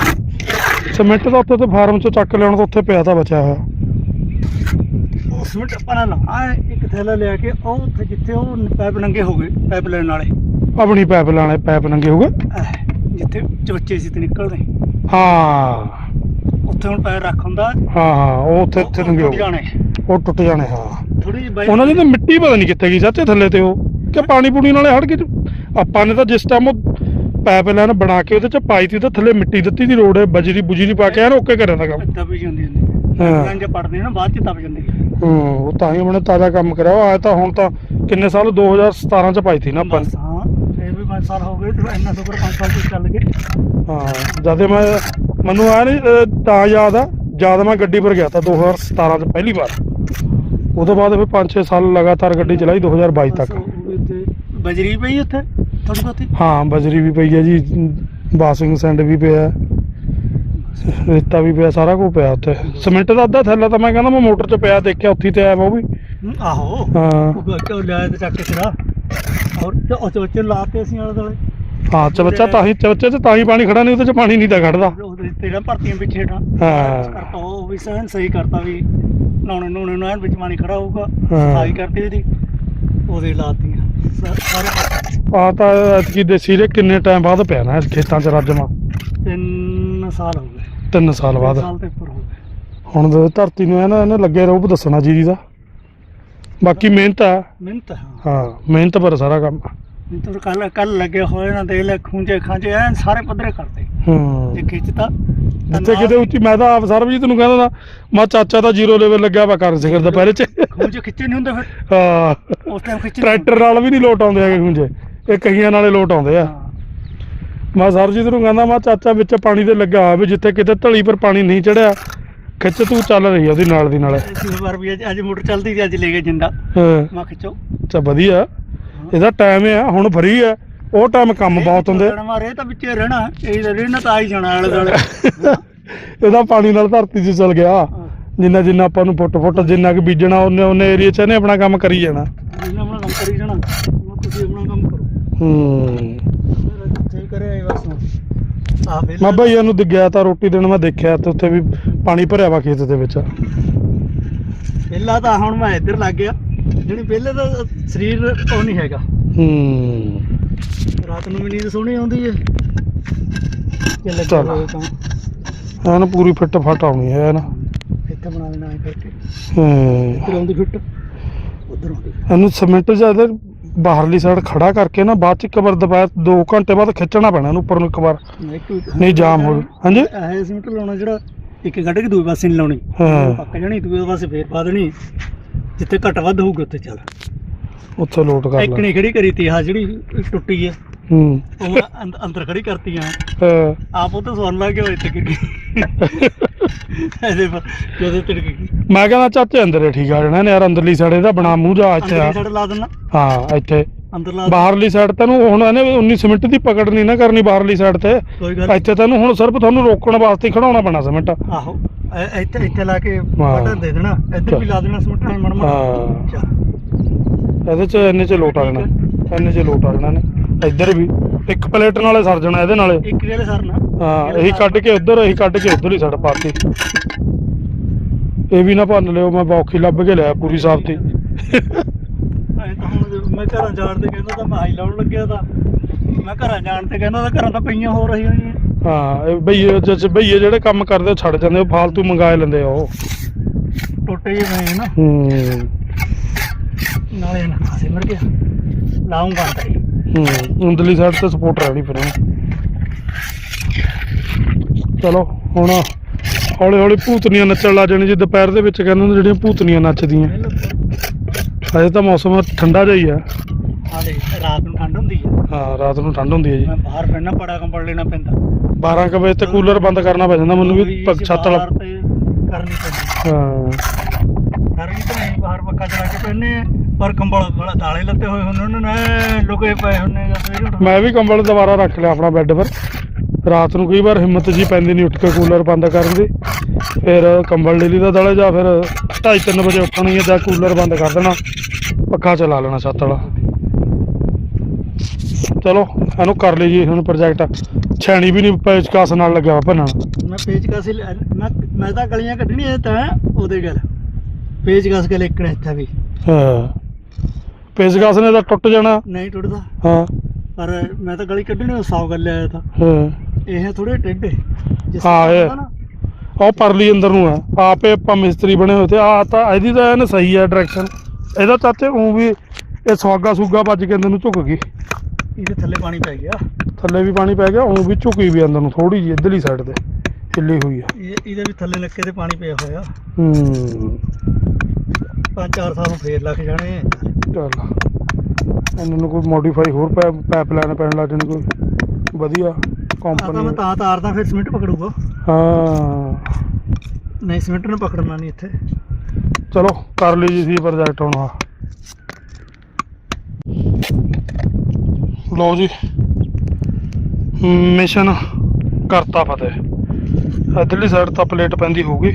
ਸੀਮਿੰਟ ਦਾ ਉੱਥੇ ਤੇ ਫਾਰਮ ਚੋਂ ਚੱਕ ਲਿਆਉਣ ਤਾਂ ਉੱਥੇ ਪਿਆ ਤਾਂ ਬਚਿਆ ਹੋਇਆ। ਉਹ ਸਿਮੈਂਟ ਆਪਾਂ ਨਾ ਆ ਇੱਕ ਥੈਲਾ ਲਿਆ ਕੇ ਉਹ ਉੱਥੇ ਜਿੱਥੇ ਉਹ ਪਾਈਪ ਨੰਗੇ ਹੋ ਗਏ ਪਾਈਪ ਲੈਣ ਵਾਲੇ। ਆਪਣੀ ਪਾਈਪ ਲਾਣੇ ਪਾਈਪ ਨੰਗੇ ਹੋ ਗਏ? ਆਹ, ਜਿੱਥੇ ਚਵੱਚੇ ਸੀ ਤੇ ਨਿਕਲਦੇ। ਹਾਂ। ਉੱਥੇ ਹੁਣ ਪੈਰ ਰੱਖ ਹੁੰਦਾ। ਹਾਂ ਹਾਂ ਉਹ ਉੱਥੇ ਉੱਥੇ ਨੰਗੇ ਹੋ ਗਏ। ਜਾਣੇ। ਉਹ ਟੁੱਟ ਜਾਣੇ ਹਾਂ। ਥੋੜੀ ਜਿਹੀ ਬਾਈ ਉਹਨਾਂ ਦੀ ਤਾਂ ਮਿੱਟੀ ਪਤਾ ਨਹੀਂ ਕਿੱਥੇ ਗਈ ਚਾਚੇ ਥੱਲੇ ਤੇ ਉਹ। ਕਿ ਪਾਣੀ ਪੂਣੀ ਨਾਲੇ ਹੜ ਗਈ ਆਪਾਂ ਨੇ ਤਾਂ ਜਿਸ ਟਾਈਮ ਉਹ ਪਾਈਪ ਲਾਈਨ ਬਣਾ ਕੇ ਉਹਦੇ ਚ ਪਾਈ ਤੀ ਤਾਂ ਥੱਲੇ ਮਿੱਟੀ ਦਿੱਤੀ ਦੀ ਰੋਡ ਬਜਰੀ ਬੁਜਰੀ ਪਾ ਕੇ ਐਨ ਓਕੇ ਕਰਿਆ ਦਾ ਕੰਮ। ਦਬ ਜਾਂਦੀ ਹੁੰਦੀ ਹਾਂ। ਜੇ ਪੜਦੇ ਨਾ ਬਾਅਦ ਚ ਦਬ ਜਾਂਦੀ ਹੂੰ ਉਹ ਤਾਂ ਹੀ ਉਹਨੇ ਤਾਜ਼ਾ ਕੰਮ ਕਰਿਆ। ਉਹ ਆਇਆ ਤਾਂ ਹੁਣ ਤਾਂ ਕਿੰਨੇ ਸਾਲ? 2017 ਚ ਪਾਈ ਤੀ ਨਾ ਆਪਾਂ। ਨੇ। ਬਸ ਹਾਂ ਇਹ ਵੀ 5 ਸਾਲ ਹੋ ਗਏ ਤੇ ਇੰਨਾ ਸ਼ੁਕਰ 5 ਸਾਲ ਤੋਂ ਚੱਲ ਗਏ। ਹਾਂ ਜਦ ਮੈਂ ਮੈਨੂੰ ਆ ਨਹੀਂ ਤਾਂ ਯਾਦ ਆ ਜਦ ਮੈਂ ਗੱਡੀ ਪਰ ਗਿਆ ਤਾਂ 2017 ਚ ਪਹਿਲੀ ਵਾਰ। ਉਹਦੇ ਬਾਅਦ ਫਿਰ 5-6 ਸਾਲ ਲਗਾਤਾਰ ਗੱਡੀ ਚਲਾਈ 2022 ਤੱਕ। ਬਜਰੀ ਪਈ ਉੱਥੇ? ਥੋੜੀ ਬਹੁਤੀ ਹਾਂ ਬਜਰੀ ਵੀ ਪਈ ਹੈ ਜੀ ਬਾਸਿੰਗ ਸੈਂਡ ਵੀ ਪਿਆ ਰੇਤਾ ਵੀ ਪਿਆ ਸਾਰਾ ਕੁਝ ਪਿਆ ਉੱਥੇ। ਸਿਮੈਂਟ ਦਾ ਅੱਧਾ ਥੈਲਾ ਤਾਂ ਮੈਂ ਕਹਿੰਦਾ ਮੈਂ ਮੋਟਰ 'ਚ ਪਿਆ ਦੇਖਿਆ ਉੱਥੇ ਹੀ ਤੇ ਆਇਆ ਉਹ ਵੀ। ਹਮ, ਆਹੋ। ਹਾਂ। ਉਹ ਕਿਉਂ ਲਿਆਇਆ ਤੇ ਚੱਕ ਕੇ ਸਿਰਾ। ਔਰ ਤੇ ਉਸ ਵਿੱਚ ਲਾਤੇ ਅਸੀਂ ਆਲੇ ਦੁਆਲੇ। ਹਾਂ ਚਵੱਚਾ ਤਾਂ ਹੀ ਚਵੱਚੇ 'ਚ ਤਾਂ ਹੀ ਪਾਣੀ ਖੜਾ ਨਹੀਂ ਉਹਦੇ 'ਚ ਪਾਣੀ ਨਹੀਂ ਤਾਂ ਖੜਦਾ ਉਹਦੇ ਤੇਰਾ ਭਰਤੀਆਂ ਪਿੱਛੇ ਨਾ ਹਾਂ। ਕਰਤਾ ਉਹ ਵੀ ਸਹਿਨ ਸਹੀ ਕਰਤਾ ਵੀ ਨਾਉਣੇ ਨੂਣੇ ਨੂੰ ਐਨ ਵਿੱਚ ਪਾਣੀ ਖੜਾ ਹੋਊਗਾ ਹਾਂ। ਸਫ਼ਾਈ ਕਰਤੀ ਇਹਦੀ ਉਹਦੇ ਲਾਤੀਆਂ ਸਾ- ਸਾਰੇ ਪਾਸੇ। ਆ ਤਾਂ ਐਤਕੀ ਦੇਸੀ ਰੇ ਕਿੰਨੇ ਟਾਈਮ ਬਾਅਦ ਨਾ ਇਸ ਖੇਤਾਂ 'ਚ ਰਾਜਮਾ ਤਿੰਨ ਸਾਲ ਹੋ ਗਏ। 3 ਸਾਲ ਬਾਅਦ। ਸਾਲ ਤੇ ਉੱਪਰ ਹੋ ਗਏ। ਹੁਣ ਧਰਤੀ ਨੂੰ ਇਹਨਾਂ ਇਹਨੇ ਲੱਗੇ ਰੂਪ ਦੱਸਣਾ ਜੀਰੀ ਦਾ ਬਾਕੀ ਮਿਹਨਤ ਆ। ਮਿਹਨਤ ਹਾਂ। ਹਾਂ ਮਿਹਨਤ ਪਰ ਸਾਰਾ ਕੰਮ। ਤਾਂ ਕੱਲ ਕੱਲ ਲੱਗੇ ਹੋਏ ਨਾ ਦੇ ਲੈ ਖੂੰਜੇ ਖਾਂਜੇ ਐਨ ਸਾਰੇ ਪੱਧਰੇ ਕਰਦੇ। ਹੂੰ। ਜੇ ਖਿੱਚਤਾ ਤਾਂ ਜਿੱਥੇ ਕਿਤੇ ਉੱਚੀ ਮੈਂ ਤਾਂ ਆਪ ਸਰਬਜੀਤ ਨੂੰ ਕਹਿੰਦਾ ਨਾ ਮਾ ਚਾਚਾ ਤਾਂ ਜ਼ੀਰੋ ਲੈਵਲ ਲੱਗਿਆ ਵਾ ਕਰਨ ਸਿਖਰ ਦੁਪਹਿਰੇ ਚ। ਖੂੰਜੇ ਖਿੱਚੇ ਨਹੀਂ ਹੁੰਦੇ ਫਿਰ? ਹਾਂ। ਉਸ ਟਾਈਮ ਖਿੱਚੇ ਟਰੈਕਟਰ ਨਾਲ ਵੀ ਨਹੀਂ ਲੋਟ ਆਉਂਦੇ ਹੈਗੇ ਖੁੰਝੇ ਇਹ ਕਹੀਆਂ ਨਾਲੇ ਲੋਟ ਆਉਂਦੇ ਆ। ਮੈਂ ਸਰਬਜੀਤ ਨੂੰ ਕਹਿੰਦਾ ਮਾ ਚਾਚਾ ਵਿੱਚ ਪਾਣੀ ਦੇ ਲੱਗਾ ਹੋਇਆ ਵੀ ਜਿੱਥੇ ਕਿਤੇ ਢਲੀ ਪਰ ਪਾਣੀ ਨਹੀਂ ਚੜਿਆ ਖਿੱਚ ਤੂੰ ਚੱਲ ਰਹੀ ਆ ਉਹਦੀ ਨਾਲ ਦੀ ਨਾਲ। ਇਸ ਵਾਰ ਵੀ ਅੱਜ- ਮੋਟਰ ਚੱਲਦੀ ਸੀ ਅੱਜ ਲੈ ਕੇ ਜਿੰਦਾ। ਹਾਂ। ਮੈਂ ਖਿੱਚੋ। ਚਾ ਵਧੀਆ। ਇਹਦਾ ਟਾਈਮ ਆ ਹੁਣ ਫਰੀ ਆ। ਉਹ ਟਾਈਮ ਕੰਮ ਬਹੁਤ ਹੁੰਦੇ। ਚੱਲਣ ਮਾਰੇ ਤਾਂ ਵਿੱਚੇ ਰਹਿਣਾ ਇਹ ਤਾਂ ਰਹਿਣਾ ਤਾਂ ਆ ਹੀ ਜਾਣਾ ਆਲੇ ਦੁਆਲੇ। [LAUGHS] ਇਹਦਾ ਪਾਣੀ ਨਾਲ ਧਰਤੀ 'ਚ ਚਲ ਗਿਆ। ਜਿੰਨਾ ਜਿੰਨਾ ਆਪਾਂ ਨੂੰ ਫੁੱਟ ਫੁੱਟ ਜਿੰਨਾ ਕਿ ਬੀਜਣਾ ਉਹਨੇ ਉਹਨੇ ਏਰੀਆ 'ਚ ਇਹਨੇ ਆਪਣਾ ਕੰਮ ਕਰੀ ਜਾਣਾ। ਇਹਨਾਂ ਆਪਣਾ ਕੰਮ ਕਰੀ ਜਾਣਾ ਹੁਣ ਤੁਸੀਂ ਆਪਣਾ ਕੰਮ ਕਰੋ। ਹੂੰ। ਮੇਰਾ ਜਿੱਥੇ ਕਰਿਆ ਇਹ ਬਸ ਆ ਵੇਲੇ ਮੈਂ ਭਈਆ ਨੂੰ ਗਿਆ ਤਾਂ ਰੋਟੀ ਦੇਣ ਮੈਂ ਦੇਖਿਆ ਤੇ ਉੱਥੇ ਵੀ ਪਾਣੀ ਭਰਿਆ ਵਾ ਖੇਤ ਦੇ ਵਿੱਚ। ਪਹਿਲਾਂ ਤਾਂ ਹੁਣ ਮੈਂ ਇੱਧਰ ਲੱਗ ਗਿਆ। ਜਿਹੜੀ ਪਹਿਲੇ ਤਾਂ ਸਰੀਰ ਉਹ ਨਹੀਂ ਹੈਗਾ। ਹੂੰ। ਰਾਤ ਨੂੰ ਵੀ ਨੀਂਦ ਸੋਹਣੀ ਆਉਂਦੀ ਹੈ ਜੇ ਲੱਗੇ ਚੱਲ। ਹੋਏ ਤਾਂ। ਐਨ ਪੂਰੀ ਫਿੱਟ ਫਟ ਆਉਣੀ ਹੈ ਨਾ। ਇੱਥੇ ਬਣਾ ਲੈਣਾ ਐ ਕਰਕੇ ਹੂੰ। ਇੱਧਰ ਆਉਂਦੀ ਫਿੱਟ ਉਧਰ ਆਉਂਦੀ ਇਹਨੂੰ ਸੀਮੈਂਟ ਜ਼ਿਆਦਾ ਬਾਹਰਲੀ ਸਾਈਡ ਖੜਾ ਕਰਕੇ ਨਾ ਬਾਅਦ ਚ ਇੱਕ ਵਾਰ ਦੁਪਹਿਰ 2 ਘੰਟੇ ਬਾਅਦ ਖਿੱਚਣਾ ਪੈਣਾ ਇਹਨੂੰ ਉੱਪਰ ਨੂੰ ਇੱਕ ਵਾਰ ਨਹੀਂ ਜਾਮ ਹੋ ਹਾਂਜੀ? ਇਹ ਸੀਮਟ ਲਾਉਣਾ ਜਿਹੜਾ ਇੱਕ ਕੱਢ ਕੇ ਦੂਏ ਪਾਸੇ ਨਹੀਂ ਲਾਉਣੀ। ਹਾਂ। ਪੱਕ ਜਾਣੀ ਦੂਏ ਪਾਸੇ ਫੇਰ ਪਾ ਦੇਣੀ। ਜਿੱਥੇ ਘੱਟ ਵੱਧ ਹੋਊਗਾ ਉੱਥੇ ਚੱਲ। ਉੱਥੇ ਲੋਟ ਕਰ ਇੱਕ ਲੈ। ਨੇ ਖੜੀ ਕਰੀ ਤੀ ਆ ਜਿਹੜੀ ਟੁੱਟੀ ਹੈ ਹੂੰ। ਉਹ ਅੰਦ- ਅੰਦਰ ਖੜੀ ਕਰਤੀ ਆ। ਹਾਂ। ਆਪ ਉਹ ਤਾਂ ਸੌਣ ਲੱਗ ਗਿਆ ਇੱਥੇ ਗਈ ਇਹਦੇ ਪਰ ਜਦੋਂ ਤਿੜਕ ਗਈ ਮੈਂ ਕਹਿੰਦਾ ਚਾਚੇ ਅੰਦਰ ਹੀ ਠੀਕ ਆ ਜਾਣਾ ਇਹਨੇ ਯਾਰ ਅੰਦਰਲੀ ਸਾਈਡ ਇਹਦਾ ਬਣਾ ਮੂੰਹ ਜਾ ਇੱਥੇ ਆ। ਅੰਦਰ ਸਾਈਡ ਲਾ ਦੇਣਾ ਹਾਂ ਇੱਥੇ। ਅੰਦਰ ਲਾ ਬਾਹਰਲੀ ਸਾਈਡ ਤੈਨੂੰ ਹੁਣ ਇਹਨੇ 19 ਸੀਮਿੰਟ ਦੀ ਪਕੜ ਨਹੀਂ ਨਾ ਕਰਨੀ ਬਾਹਰਲੀ ਸਾਈਡ ਤੇ। ਕੋਈ ਗੱਲ ਇੱਥੇ ਤੈਨੂੰ ਹੁਣ ਸਿਰਫ ਤੁਹਾਨੂੰ ਰੋਕਣ ਵਾਸਤੇ ਹੀ ਖੜਾਉਣਾ ਪੈਣਾ ਸੀਮਿੰਟ ਆਹੋ। ਇਹ- ਇੱਥੇ ਇੱਥੇ ਲਾ ਕੇ। ਬਟਨ ਦੇ ਦੇਣਾ। ਇੱਧਰ ਵੀ ਲਾ ਦੇਣਾ ਸਮਟਣਾ ਮੜ ਹਾਂ। ਇਹਦੇ ਚ ਇੰਨੇ ਚ ਲੋਟ ਆ ਜਾਣਾ। ਇੰਨੇ ਚ ਲੋਟ ਆ ਜਾਣਾ ਨੇ ਇੱਧਰ ਵੀ। ਇੱਕ ਪਲੇਟ ਨਾਲੇ ਸਰ ਜਾਣਾ ਇਹਦੇ ਨਾਲੇ। ਇੱਕ ਜਿਹੜੇ ਸਰ ਨਾ। ਹਾਂ ਇਹੀ ਕੱਢ ਕੇ ਉੱਧਰ ਇਹੀ ਕੱਢ ਕੇ ਉੱਧਰ ਹੀ ਸੜ ਪਾਤੀ ਇਹ ਵੀ ਨਾ ਭੰਨ ਲਿਓ ਮੈਂ ਬੌਖੀ ਲੱਭ ਕੇ ਲਿਆ ਪੂਰੀ ਸਾਫਤੀ ਐਂ ਤਾਂ ਹੁਣ ਮੈਂ ਘਰਾਂ ਜਾਣ ਤੇ ਕਹਿੰਦਾ ਤਾਂ ਮੈਂ ਹਾਈ ਲਾਉਣ ਲੱਗਿਆ ਤਾਂ। ਮੈਂ ਘਰਾਂ ਜਾਣ ਤੇ ਕਹਿੰਦਾ ਤਾਂ ਘਰਾਂ ਤਾਂ ਪਈਆਂ ਹੋ ਰਹੀਆਂ ਨੇ ਹਾਂ ਜਿਸ ਬਈਏ ਜਿਹੜੇ ਕੰਮ ਕਰਦੇ ਛੱਡ ਜਾਂਦੇ ਉਹ ਫਾਲਤੂ ਮੰਗਾਏ ਲੈਂਦੇ ਆ ਉਹ। ਟੁੱਟੇ ਜਿਹੇ ਪਏ ਨਾ। ਹੂੰ। ਨਾਲੇ ਨਾ ਖਾਸੇ ਮਰ ਗਿਆ। ਲਾਉਂਗਾ ਤਾਂ ਹੀ ਹੂੰ ਉਂਦਲੀ ਸਾਈਡ ਤੇ ਸਪੋਰਟ ਰਹਿਣੀ ਫਿਰ ਚਲੋ ਹੁਣ ਹੌਲੀ ਹੌਲੀ ਭੂਤਨੀਆਂ ਨੱਚਣ ਲੱਗ ਜਾਣੀ ਜੀ ਦੁਪਹਿਰ ਦੇ ਵਿੱਚ ਕਹਿੰਦੇ ਹੁੰਦੇ ਜਿਹੜੀਆਂ ਭੂਤਨੀਆਂ ਨੱਚਦੀਆਂ। ਅਜੇ ਤਾਂ ਮੌਸਮ ਠੰਡਾ ਜਿਹਾ ਹੀ ਆ। ਰਾਤ ਨੂੰ ਠੰਡ ਹੁੰਦੀ ਹੈ ਹਾਂ ਰਾਤ ਨੂੰ ਠੰਡ ਹੁੰਦੀ ਹੈ ਜੀ। ਮੈਂ ਬਾਹਰ ਪੈਣਾ ਬੜਾ ਕੰਬਲ ਲੈਣਾ ਪੈਂਦਾ। 12 ਕੁ ਵਜੇ ਤੇ ਕੂਲਰ ਬੰਦ ਕਰਨਾ ਪੈ ਜਾਂਦਾ ਮੈਨੂੰ ਵੀ ਪ- ਛੱਤ ਵਾਲਾ ਬਾਹਰ ਤੇ ਕਰਨੀ ਪੈਂਦੀ। ਹਾਂ। ਕਰਨੀ ਤਾਂ ਨਹੀਂ ਬਾਹਰ ਪੱਕਾ ਚਲਾ ਕੇ ਪੈਨੇ ਆ, ਪਰ ਕੰਬਲ ਬੜਾ ਦਾਲੇ ਲੱਤੇ ਹੋਏ ਹੁੰਦੇ ਉਹਨਾਂ ਨੇ ਐਂ ਲੁਕੇ ਪਏ ਹੁੰਦੇ ਜਾਂ ਸਵੇਰੇ ਉੱਠ ਮੈਂ ਵੀ ਕੰਬਲ ਦੁਬਾਰਾ ਰੱਖ ਲਿਆ ਆਪਣਾ ਬੈੱਡ ਪਰ। ਰਾਤ ਨੂੰ ਕਈ ਵਾਰ ਹਿੰਮਤ ਜੀ ਪੈਂਦੀ ਨਹੀਂ ਉੱਠ ਕੇ ਕੂਲਰ ਬੰਦ ਕਰਨ ਦੀ। ਫਿਰ ਕੰਬਲ ਲੀਲੀ ਦਾ ਦਲੇ ਜਾਂ ਫਿਰ 2:30 ਵਜੇ ਉੱਠਣੀ ਹੈ ਜਾਂ ਕੂਲਰ ਬੰਦ ਕਰ ਦੇਣਾ ਪੱਖਾ ਚਲਾ ਲੈਣਾ ਛੱਤ ਵਾਲਾ। ਚਲੋ ਇਹਨੂੰ ਕਰ ਲਈ ਜੀ ਹੁਣ ਪ੍ਰੋਜੈਕਟ ਛੈਣੀ ਵੀ ਨਹੀਂ ਪੇਚਕਾਸ ਨਾਲ ਲੱਗਿਆ ਵਾ ਭੰਨਣ ਮੈਂ ਪੇਚਕਸ ਹੀ ਲੈ- ਮੈਂ ਮੈਂ ਤਾਂ ਗਲੀਆਂ ਕੱਢਣੀਆਂ ਤਾਂ ਉਹਦੇ ਗੱਲ। ਪੇਚਕਸ ਕੇ ਲਿਖਣਾ ਇੱਥੇ ਵੀ। ਹਾਂ। ਪੇਚਕਾਸ ਨੇ ਤਾਂ ਟੁੱਟ ਜਾਣਾ। ਨਹੀਂ ਟੁੱਟਦਾ। ਹਾਂ। ਪਰ ਮੈਂ ਤਾਂ ਗਲੀ ਕੱਢਣੀ ਉਹ ਸੌ ਗੱਲ ਆਇਆ ਤਾਂ। ਹਾਂ। ਇਹ ਥੋੜੇ ਟੇਢੇ ਜਿਸ ਹਾਂ, ਇਹ- ਨਾ, ਉਹ ਪਰਲੀ ਅੰਦਰ ਨੂੰ ਆ। ਆਪੇ ਆਪਾਂ ਮਿਸਤਰੀ ਬਣੇ ਹੋਏ ਤੇ ਆ ਤਾਂ ਇਹਦੀ ਤਾਂ ਐਨ ਸਹੀ ਹੈ ਡਾਇਰੈਕਸ਼ਨ ਇਹਦਾ ਚਾਚੇ ਉਹ ਵੀ ਇਹ ਸਵਾਗਾ ਸੂਗਾ ਵੱਜ ਕੇ ਅੰਦਰ ਨੂੰ ਝੁਕ ਗਈ। ਇਹਦੇ ਥੱਲੇ ਪਾਣੀ ਪੈ ਗਿਆ। ਥੱਲੇ ਵੀ ਪਾਣੀ ਪੈ ਗਿਆ ਉਹ ਵੀ ਝੁਕੀ ਵੀ ਅੰਦਰ ਨੂੰ ਥੋੜੀ ਜਿਹੀ ਇਧਰਲੀ ਸਾਈਡ ਤੇ ਹਿੱਲੀ ਹੋਈ ਆ। ਇਹ ਇਹਦੇ ਵੀ ਥੱਲੇ ਲੱਕੇ ਤੇ ਪਾਣੀ ਪਿਆ ਹੋਇਆ। ਹੂੰ। ਪੰਜ ਚਾਰ ਸਾਲ ਨੂੰ ਫੇਰ ਲੱਗ ਜਾਣੇ ਚੱਲ ਇਹਨਾਂ ਨੂੰ ਕੋਈ ਮੋਡੀਫਾਈ ਹੋਰ ਪਾਈਪ ਲਾਈਨ ਪੈਣ ਲੱਗ ਜਾਣੀ ਕੋਈ। ਵਧੀਆ ਆ ਤਾਂ ਕੰਪਨੀ ਮੈਂ ਤਾਂ ਤਾਰਦਾ ਫਿਰ ਸਿਮਿੰਟ ਪਕੜੂਗਾ। ਹਾਂ। ਨਹੀਂ ਸਿਮਿੰਟ ਨੂੰ ਪਕੜਨਾ ਨਹੀਂ ਇੱਥੇ। ਚਲੋ ਕਰ ਲਈ ਜੀ ਸੀ ਪ੍ਰੋਜੈਕਟ ਹੁਣ ਆ। ਲਓ ਜੀ। ਮਿਸ਼ਨ ਕਰਤਾ ਫਤਿਹ। ਇਧਰਲੀ ਸਾਈਡ ਤਾਂ ਪਲੇਟ ਪੈਂਦੀ ਹੋਊਗੀ।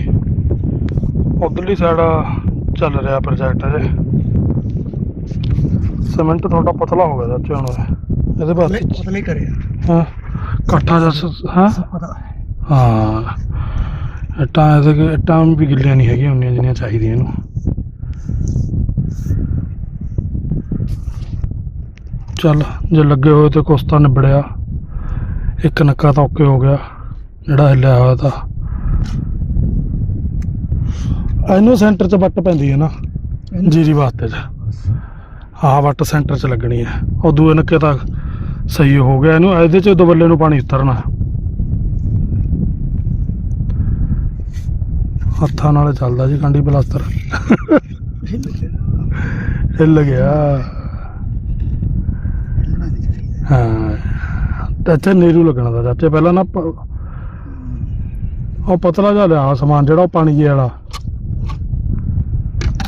ਉਧਰਲੀ ਸਾਈਡ ਚੱਲ ਰਿਹਾ ਪ੍ਰੋਜੈਕਟ ਅਜੇ ਸੀਮੈਂਟ ਤੁਹਾਡਾ ਪਤਲਾ ਹੋ ਗਿਆ ਚਾਚੇ ਹੁਣ। ਇਹ। ਇਹਦੇ ਬਾਅਦ ਪਤਲੇ ਕਰਿਆ। ਹਾਂ ਇਕੱਠਾ ਜਿਹਾ ਹਾਂ? ਹਾਂ। ਇੱਟਾਂ ਇਹਦੇ ਇੱਟਾਂ ਵੀ ਗਿੱਲੀਆਂ ਨਹੀਂ ਹੈਗੀਆਂ ਉਨੀਆਂ ਜਿੰਨੀਆਂ ਚਾਹੀਦੀਆਂ ਇਹਨੂੰ। ਚੱਲ ਜੇ ਲੱਗੇ ਹੋਏ ਤੇ ਕੁਛ ਤਾਂ ਨਿਬੜਿਆ। ਇੱਕ ਨੱਕਾ ਤਾਂ ਓਕੇ ਹੋ ਗਿਆ ਜਿਹੜਾ ਹਿੱਲਿਆ ਹੋਇਆ ਤਾਂ। ਇਹਨੂੰ ਸੈਂਟਰ 'ਚ ਵੱਟ ਪੈਂਦੀ ਹੈ ਨਾ ਜੀਰੀ ਵਾਸਤੇ 'ਚ। ਹਾਂ ਵੱਟ ਸੈਂਟਰ 'ਚ ਲੱਗਣੀ ਹੈ। ਉਹ ਦੂਏ ਨੱਕੇ ਤਾਂ ਸਹੀ ਹੋ ਗਿਆ। ਇਹਨੂੰ ਇਹਦੇ 'ਚ ਦੁਬੱਲੇ ਨੂੰ ਪਾਣੀ ਉਤਰਨਾ। ਹੱਥਾਂ ਨਾਲ ਚੱਲਦਾ ਜੀ ਕਾਂਡੀ ਪਲਾਸਟਰ। ਹਿੱਲ ਗਿਆ। ਹਾਂ ਚਾਚੇ ਨੀਰੂ ਲੱਗਣਾ ਦਾ ਚਾਚੇ ਪਹਿਲਾਂ ਨਾ ਪ- ਉਹ ਪਤਲਾ ਜਿਹਾ ਲਿਆ ਸਮਾਨ ਜਿਹੜਾ ਉਹ ਪਾਣੀ ਜੇ ਵਾਲਾ।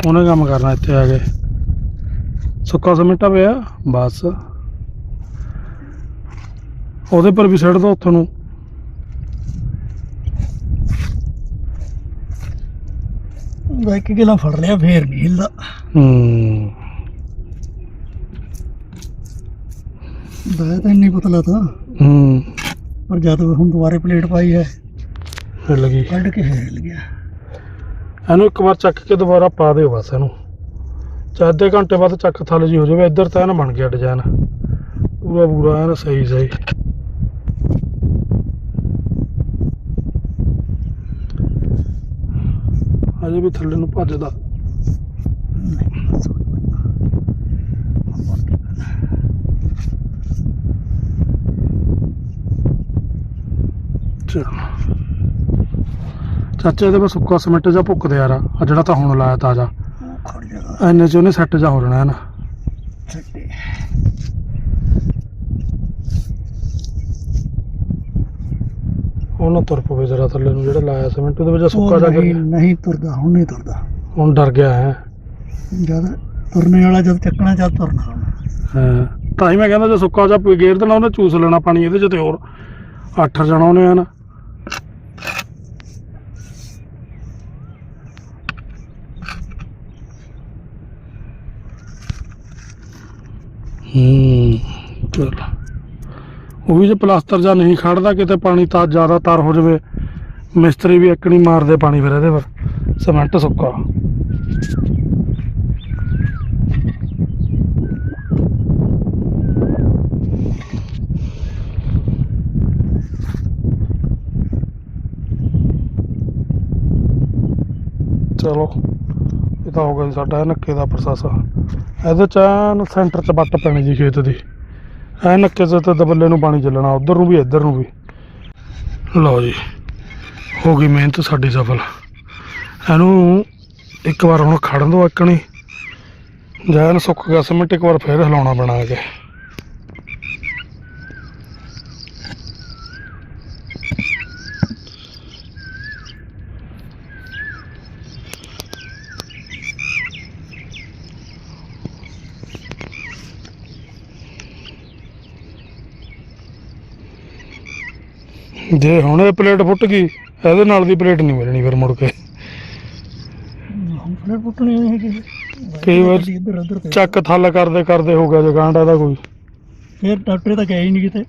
ਉਹਨੇ ਕੰਮ ਕਰਨਾ ਇੱਥੇ ਆ ਕੇ। ਸੁੱਕਾ ਸਮਿੱਟਾ ਪਿਆ ਬਸ। ਉਹਦੇ ਪਰ ਵੀ ਸਿੱਟ ਦੋ ਉੱਥੋਂ ਨੂੰ। ਬਾਈਕ ਕਿਲਾ ਫੜ ਲਿਆ ਫੇਰ ਨਹੀਂ ਹਿਲਦਾ ਹੂੰ। ਦਾ ਤਾਂ ਇੰਨੀ ਪਤਲਾ ਤਾਂ। ਹੂੰ। ਪਰ ਜਦ ਹੁਣ ਦੁਬਾਰੇ ਪਲੇਟ ਪਾਈ ਹੈ ਹਿੱਲ ਗਈ ਕੱਢ ਕੇ ਫੇਰ ਹਿਲ ਗਿਆ ਇਹਨੂੰ ਇੱਕ ਵਾਰ ਚੱਕ ਕੇ ਦੁਬਾਰਾ ਪਾ ਦਿਓ ਬਸ ਇਹਨੂੰ। ਚਾਹੇ ਅੱਧੇ ਘੰਟੇ ਬਾਅਦ ਚੱਕ ਥੱਲੇ ਜੀ ਹੋ ਜਾਵੇ ਇੱਧਰ ਤਾਂ ਇਹਨ ਬਣ ਗਿਆ ਡਿਜ਼ਾਈਨ ਪੂਰਾ ਪੂਰਾ ਐਨ ਸਹੀ ਸਹੀ। ਅਜੇ ਵੀ ਥੱਲੇ ਨੂੰ ਭੱਜਦਾ। ਚਾਚੇ ਇਹਦੇ ਵਿੱਚ ਸੁੱਕਾ ਸਿਮੈਂਟ ਜਾਂ ਭੁੱਕਦੇ ਯਾਰ ਆ ਜਿਹੜਾ ਤਾਂ ਹੁਣ ਲਾਇਆ ਤਾਜ਼ਾ। ਖੜ ਜਾ ਐਨੇ ਚ ਉਹਨੇ ਸੈੱਟ ਜਾ ਹੋ ਜਾਣਾ ਹੈ ਨਾ ਛੱਡੇ ਉਹ ਨਾ ਤੁਰ ਪਵੇ ਜਰਾ ਥੱਲੇ ਨੂੰ ਜਿਹੜਾ ਲਾਇਆ ਸਿਮੈਂਟ ਉਹਦੇ ਵਿੱਚ ਸੁੱਕਾ ਜਾ ਨਹੀਂ ਕੇ ਨਹੀਂ ਤੁਰਦਾ ਹੁਣ ਨਹੀਂ ਤੁਰਦਾ। ਹੁਣ ਡਰ ਗਿਆ ਹੈ। ਜਦ ਤੁਰਨੇ ਵਾਲਾ ਜਦ ਚੱਕਣਾ ਜਦ ਤੁਰਨਾ। ਹਾਂ ਤਾਂ ਹੀ ਮੈਂ ਕਹਿੰਦਾ ਜੇ ਸੁੱਕਾ ਜਾ ਗੇਰ ਦੇਣਾ ਉਹਨੇ ਚੂਸ ਲੈਣਾ ਪਾਣੀ ਇਹਦੇ ਚ ਤੇ ਹੋਰ। ਅੱਠ ਜਣਾ ਉਹਨੇ ਹਨ ਹੂੰ, ਚਲ। ਉਹ ਵੀ ਜੇ ਪਲਾਸਟਰ ਜਾਂ ਨਹੀਂ ਖੜਦਾ ਕਿਤੇ ਪਾਣੀ ਤਾਂ ਜ਼ਿਆਦਾ ਤਰ ਹੋ ਜਾਵੇ। ਮਿਸਤਰੀ ਵੀ ਇੱਕ ਨਹੀਂ ਮਾਰਦੇ ਪਾਣੀ ਫਿਰ ਇਹਦੇ ਪਰ। ਸਿਮੈਂਟ ਸੁੱਕਾ। ਚਲੋ, ਇਹ ਤਾਂ ਹੋ ਗਿਆ ਜੀ ਸਾਡਾ ਨੱਕੇ ਦਾ ਪ੍ਰੋਸੈਸ। ਇਹਦੇ ਚ ਐਨ ਸੈਂਟਰ ਚ ਵੱਟ ਪੈਣੀ ਜੀ ਖੇਤ ਦੀ। ਐ ਨੱਕੇ ਚ ਤੇ ਦਬੱਲੇ ਨੂੰ ਪਾਣੀ ਚੱਲਣਾ, ਉਧਰ ਨੂੰ ਵੀ, ਇੱਧਰ ਨੂੰ ਵੀ। ਲਓ ਜੀ, ਹੋ ਗਈ ਮਿਹਨਤ ਸਾਡੀ ਸਫਲ। ਇਹਨੂੰ ਇੱਕ ਵਾਰ ਹੁਣ ਖੜਨ ਦੋ ਇੱਕਣੀ ਜੈਨ ਸੁੱਕ ਗਿਆ, ਸਮਿੰਟ ਇੱਕ ਵਾਰ ਫੇਰ ਹਿਲਾਉਣਾ ਬਣਾ ਕੇ ਜੇ ਹੁਣ ਇਹ ਪਲੇਟ ਫੁੱਟ ਗਈ ਇਹਦੇ ਨਾਲ ਦੀ ਪਲੇਟ ਨਹੀਂ ਮਿਲਣੀ ਫਿਰ ਮੁੜ ਕੇ। ਹੁਣ ਨਹੀਂ ਹੈਗੀ। ਕਈ ਵਾਰ ਚੱਕ ਥੱਲ ਕਰਦੇ ਕਰਦੇ ਹੋ ਗਿਆ ਜਗਾਂਡਾ ਦਾ ਕੋਈ। ਫਿਰ ਡਾਕਟਰ ਤਾਂ ਗਿਆ ਹੀ ਨਹੀਂ ਕਿਤੇ।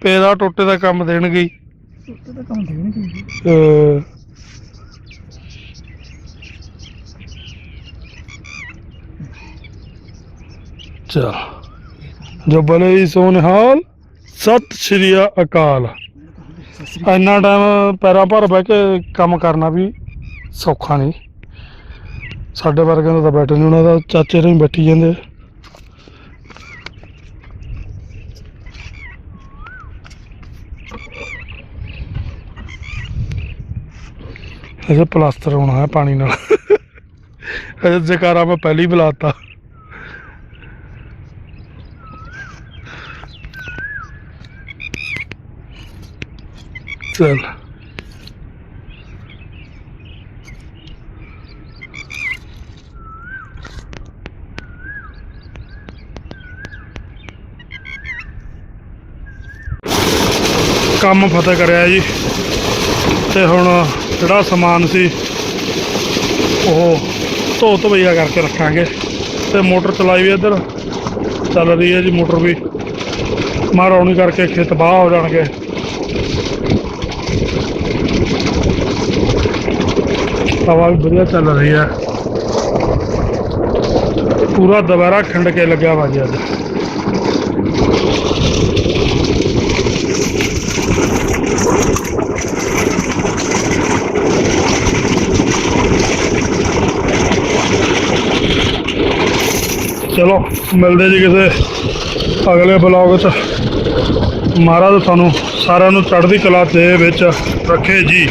ਪੇਦਾ ਟੋਟੇ ਦਾ ਕੰਮ ਦੇਣਗੇ ਹੀ। ਉੱਤੇ ਤਾਂ ਕੰਮ ਦੇਣੀ ਅਹ। ਚਲ। ਜੋ ਬਲੇ ਹੀ ਸੋਨਹਾਲ। ਸਤਿ ਸ਼੍ਰੀ ਅਕਾਲ। ਇੰਨਾ ਟਾਈਮ ਪੈਰਾਂ ਭਰ ਬਹਿ ਕੇ ਕੰਮ ਕਰਨਾ ਵੀ ਸੌਖਾ ਨਹੀਂ। ਸਾਡੇ ਵਰਗਿਆਂ ਦਾ ਤਾਂ ਬੈਠੇ ਨਹੀਂ, ਉਹਨਾਂ ਦਾ ਚਾਚੇ ਰਹੇ ਬੈਠੀ ਜਾਂਦੇ। ਅਜੇ ਪਲਾਸਟਰ ਹੋਣਾ ਹੈ ਪਾਣੀ ਨਾਲ। ਅਜੇ ਜਕਾਰਾ ਮੈਂ ਪਹਿਲੀ ਬੁਲਾਤਾ। ਚਲ ਕੰਮ ਫਤਿਹ ਕਰਿਆ ਜੀ। ਤੇ ਹੁਣ ਜਿਹੜਾ ਸਮਾਨ ਸੀ, ਉਹ ਧੋ ਧਵਈਆ ਕਰਕੇ ਰੱਖਾਂਗੇ। ਤੇ ਮੋਟਰ ਚਲਾਈ ਵੀ ਇੱਧਰ। ਚੱਲ ਰਹੀ ਹੈ ਜੀ ਮੋਟਰ ਵੀ। ਮਾਰੌਣੀ ਕਰਕੇ ਖੇਤ ਬਾਹ ਹੋ ਜਾਣਗੇ। ਹਵਾ ਵੀ ਵਧੀਆ ਚੱਲ ਰਹੀ ਹੈ ਪੂਰਾ ਦੁਬਾਰਾ ਖੰਡ ਕੇ ਲੱਗਿਆ ਵਾ ਜੀ ਅੱਜ। ਚਲੋ, ਮਿਲਦੇ ਜੀ ਕਿਸੇ ਅਗਲੇ ਬਲੌਗ 'ਚ। ਮਹਾਰਾਜ ਤੁਹਾਨੂੰ ਸਾਰਿਆਂ ਨੂੰ ਚੜ੍ਹਦੀ ਕਲਾ ਦੇ ਵਿੱਚ ਰੱਖੇ ਜੀ।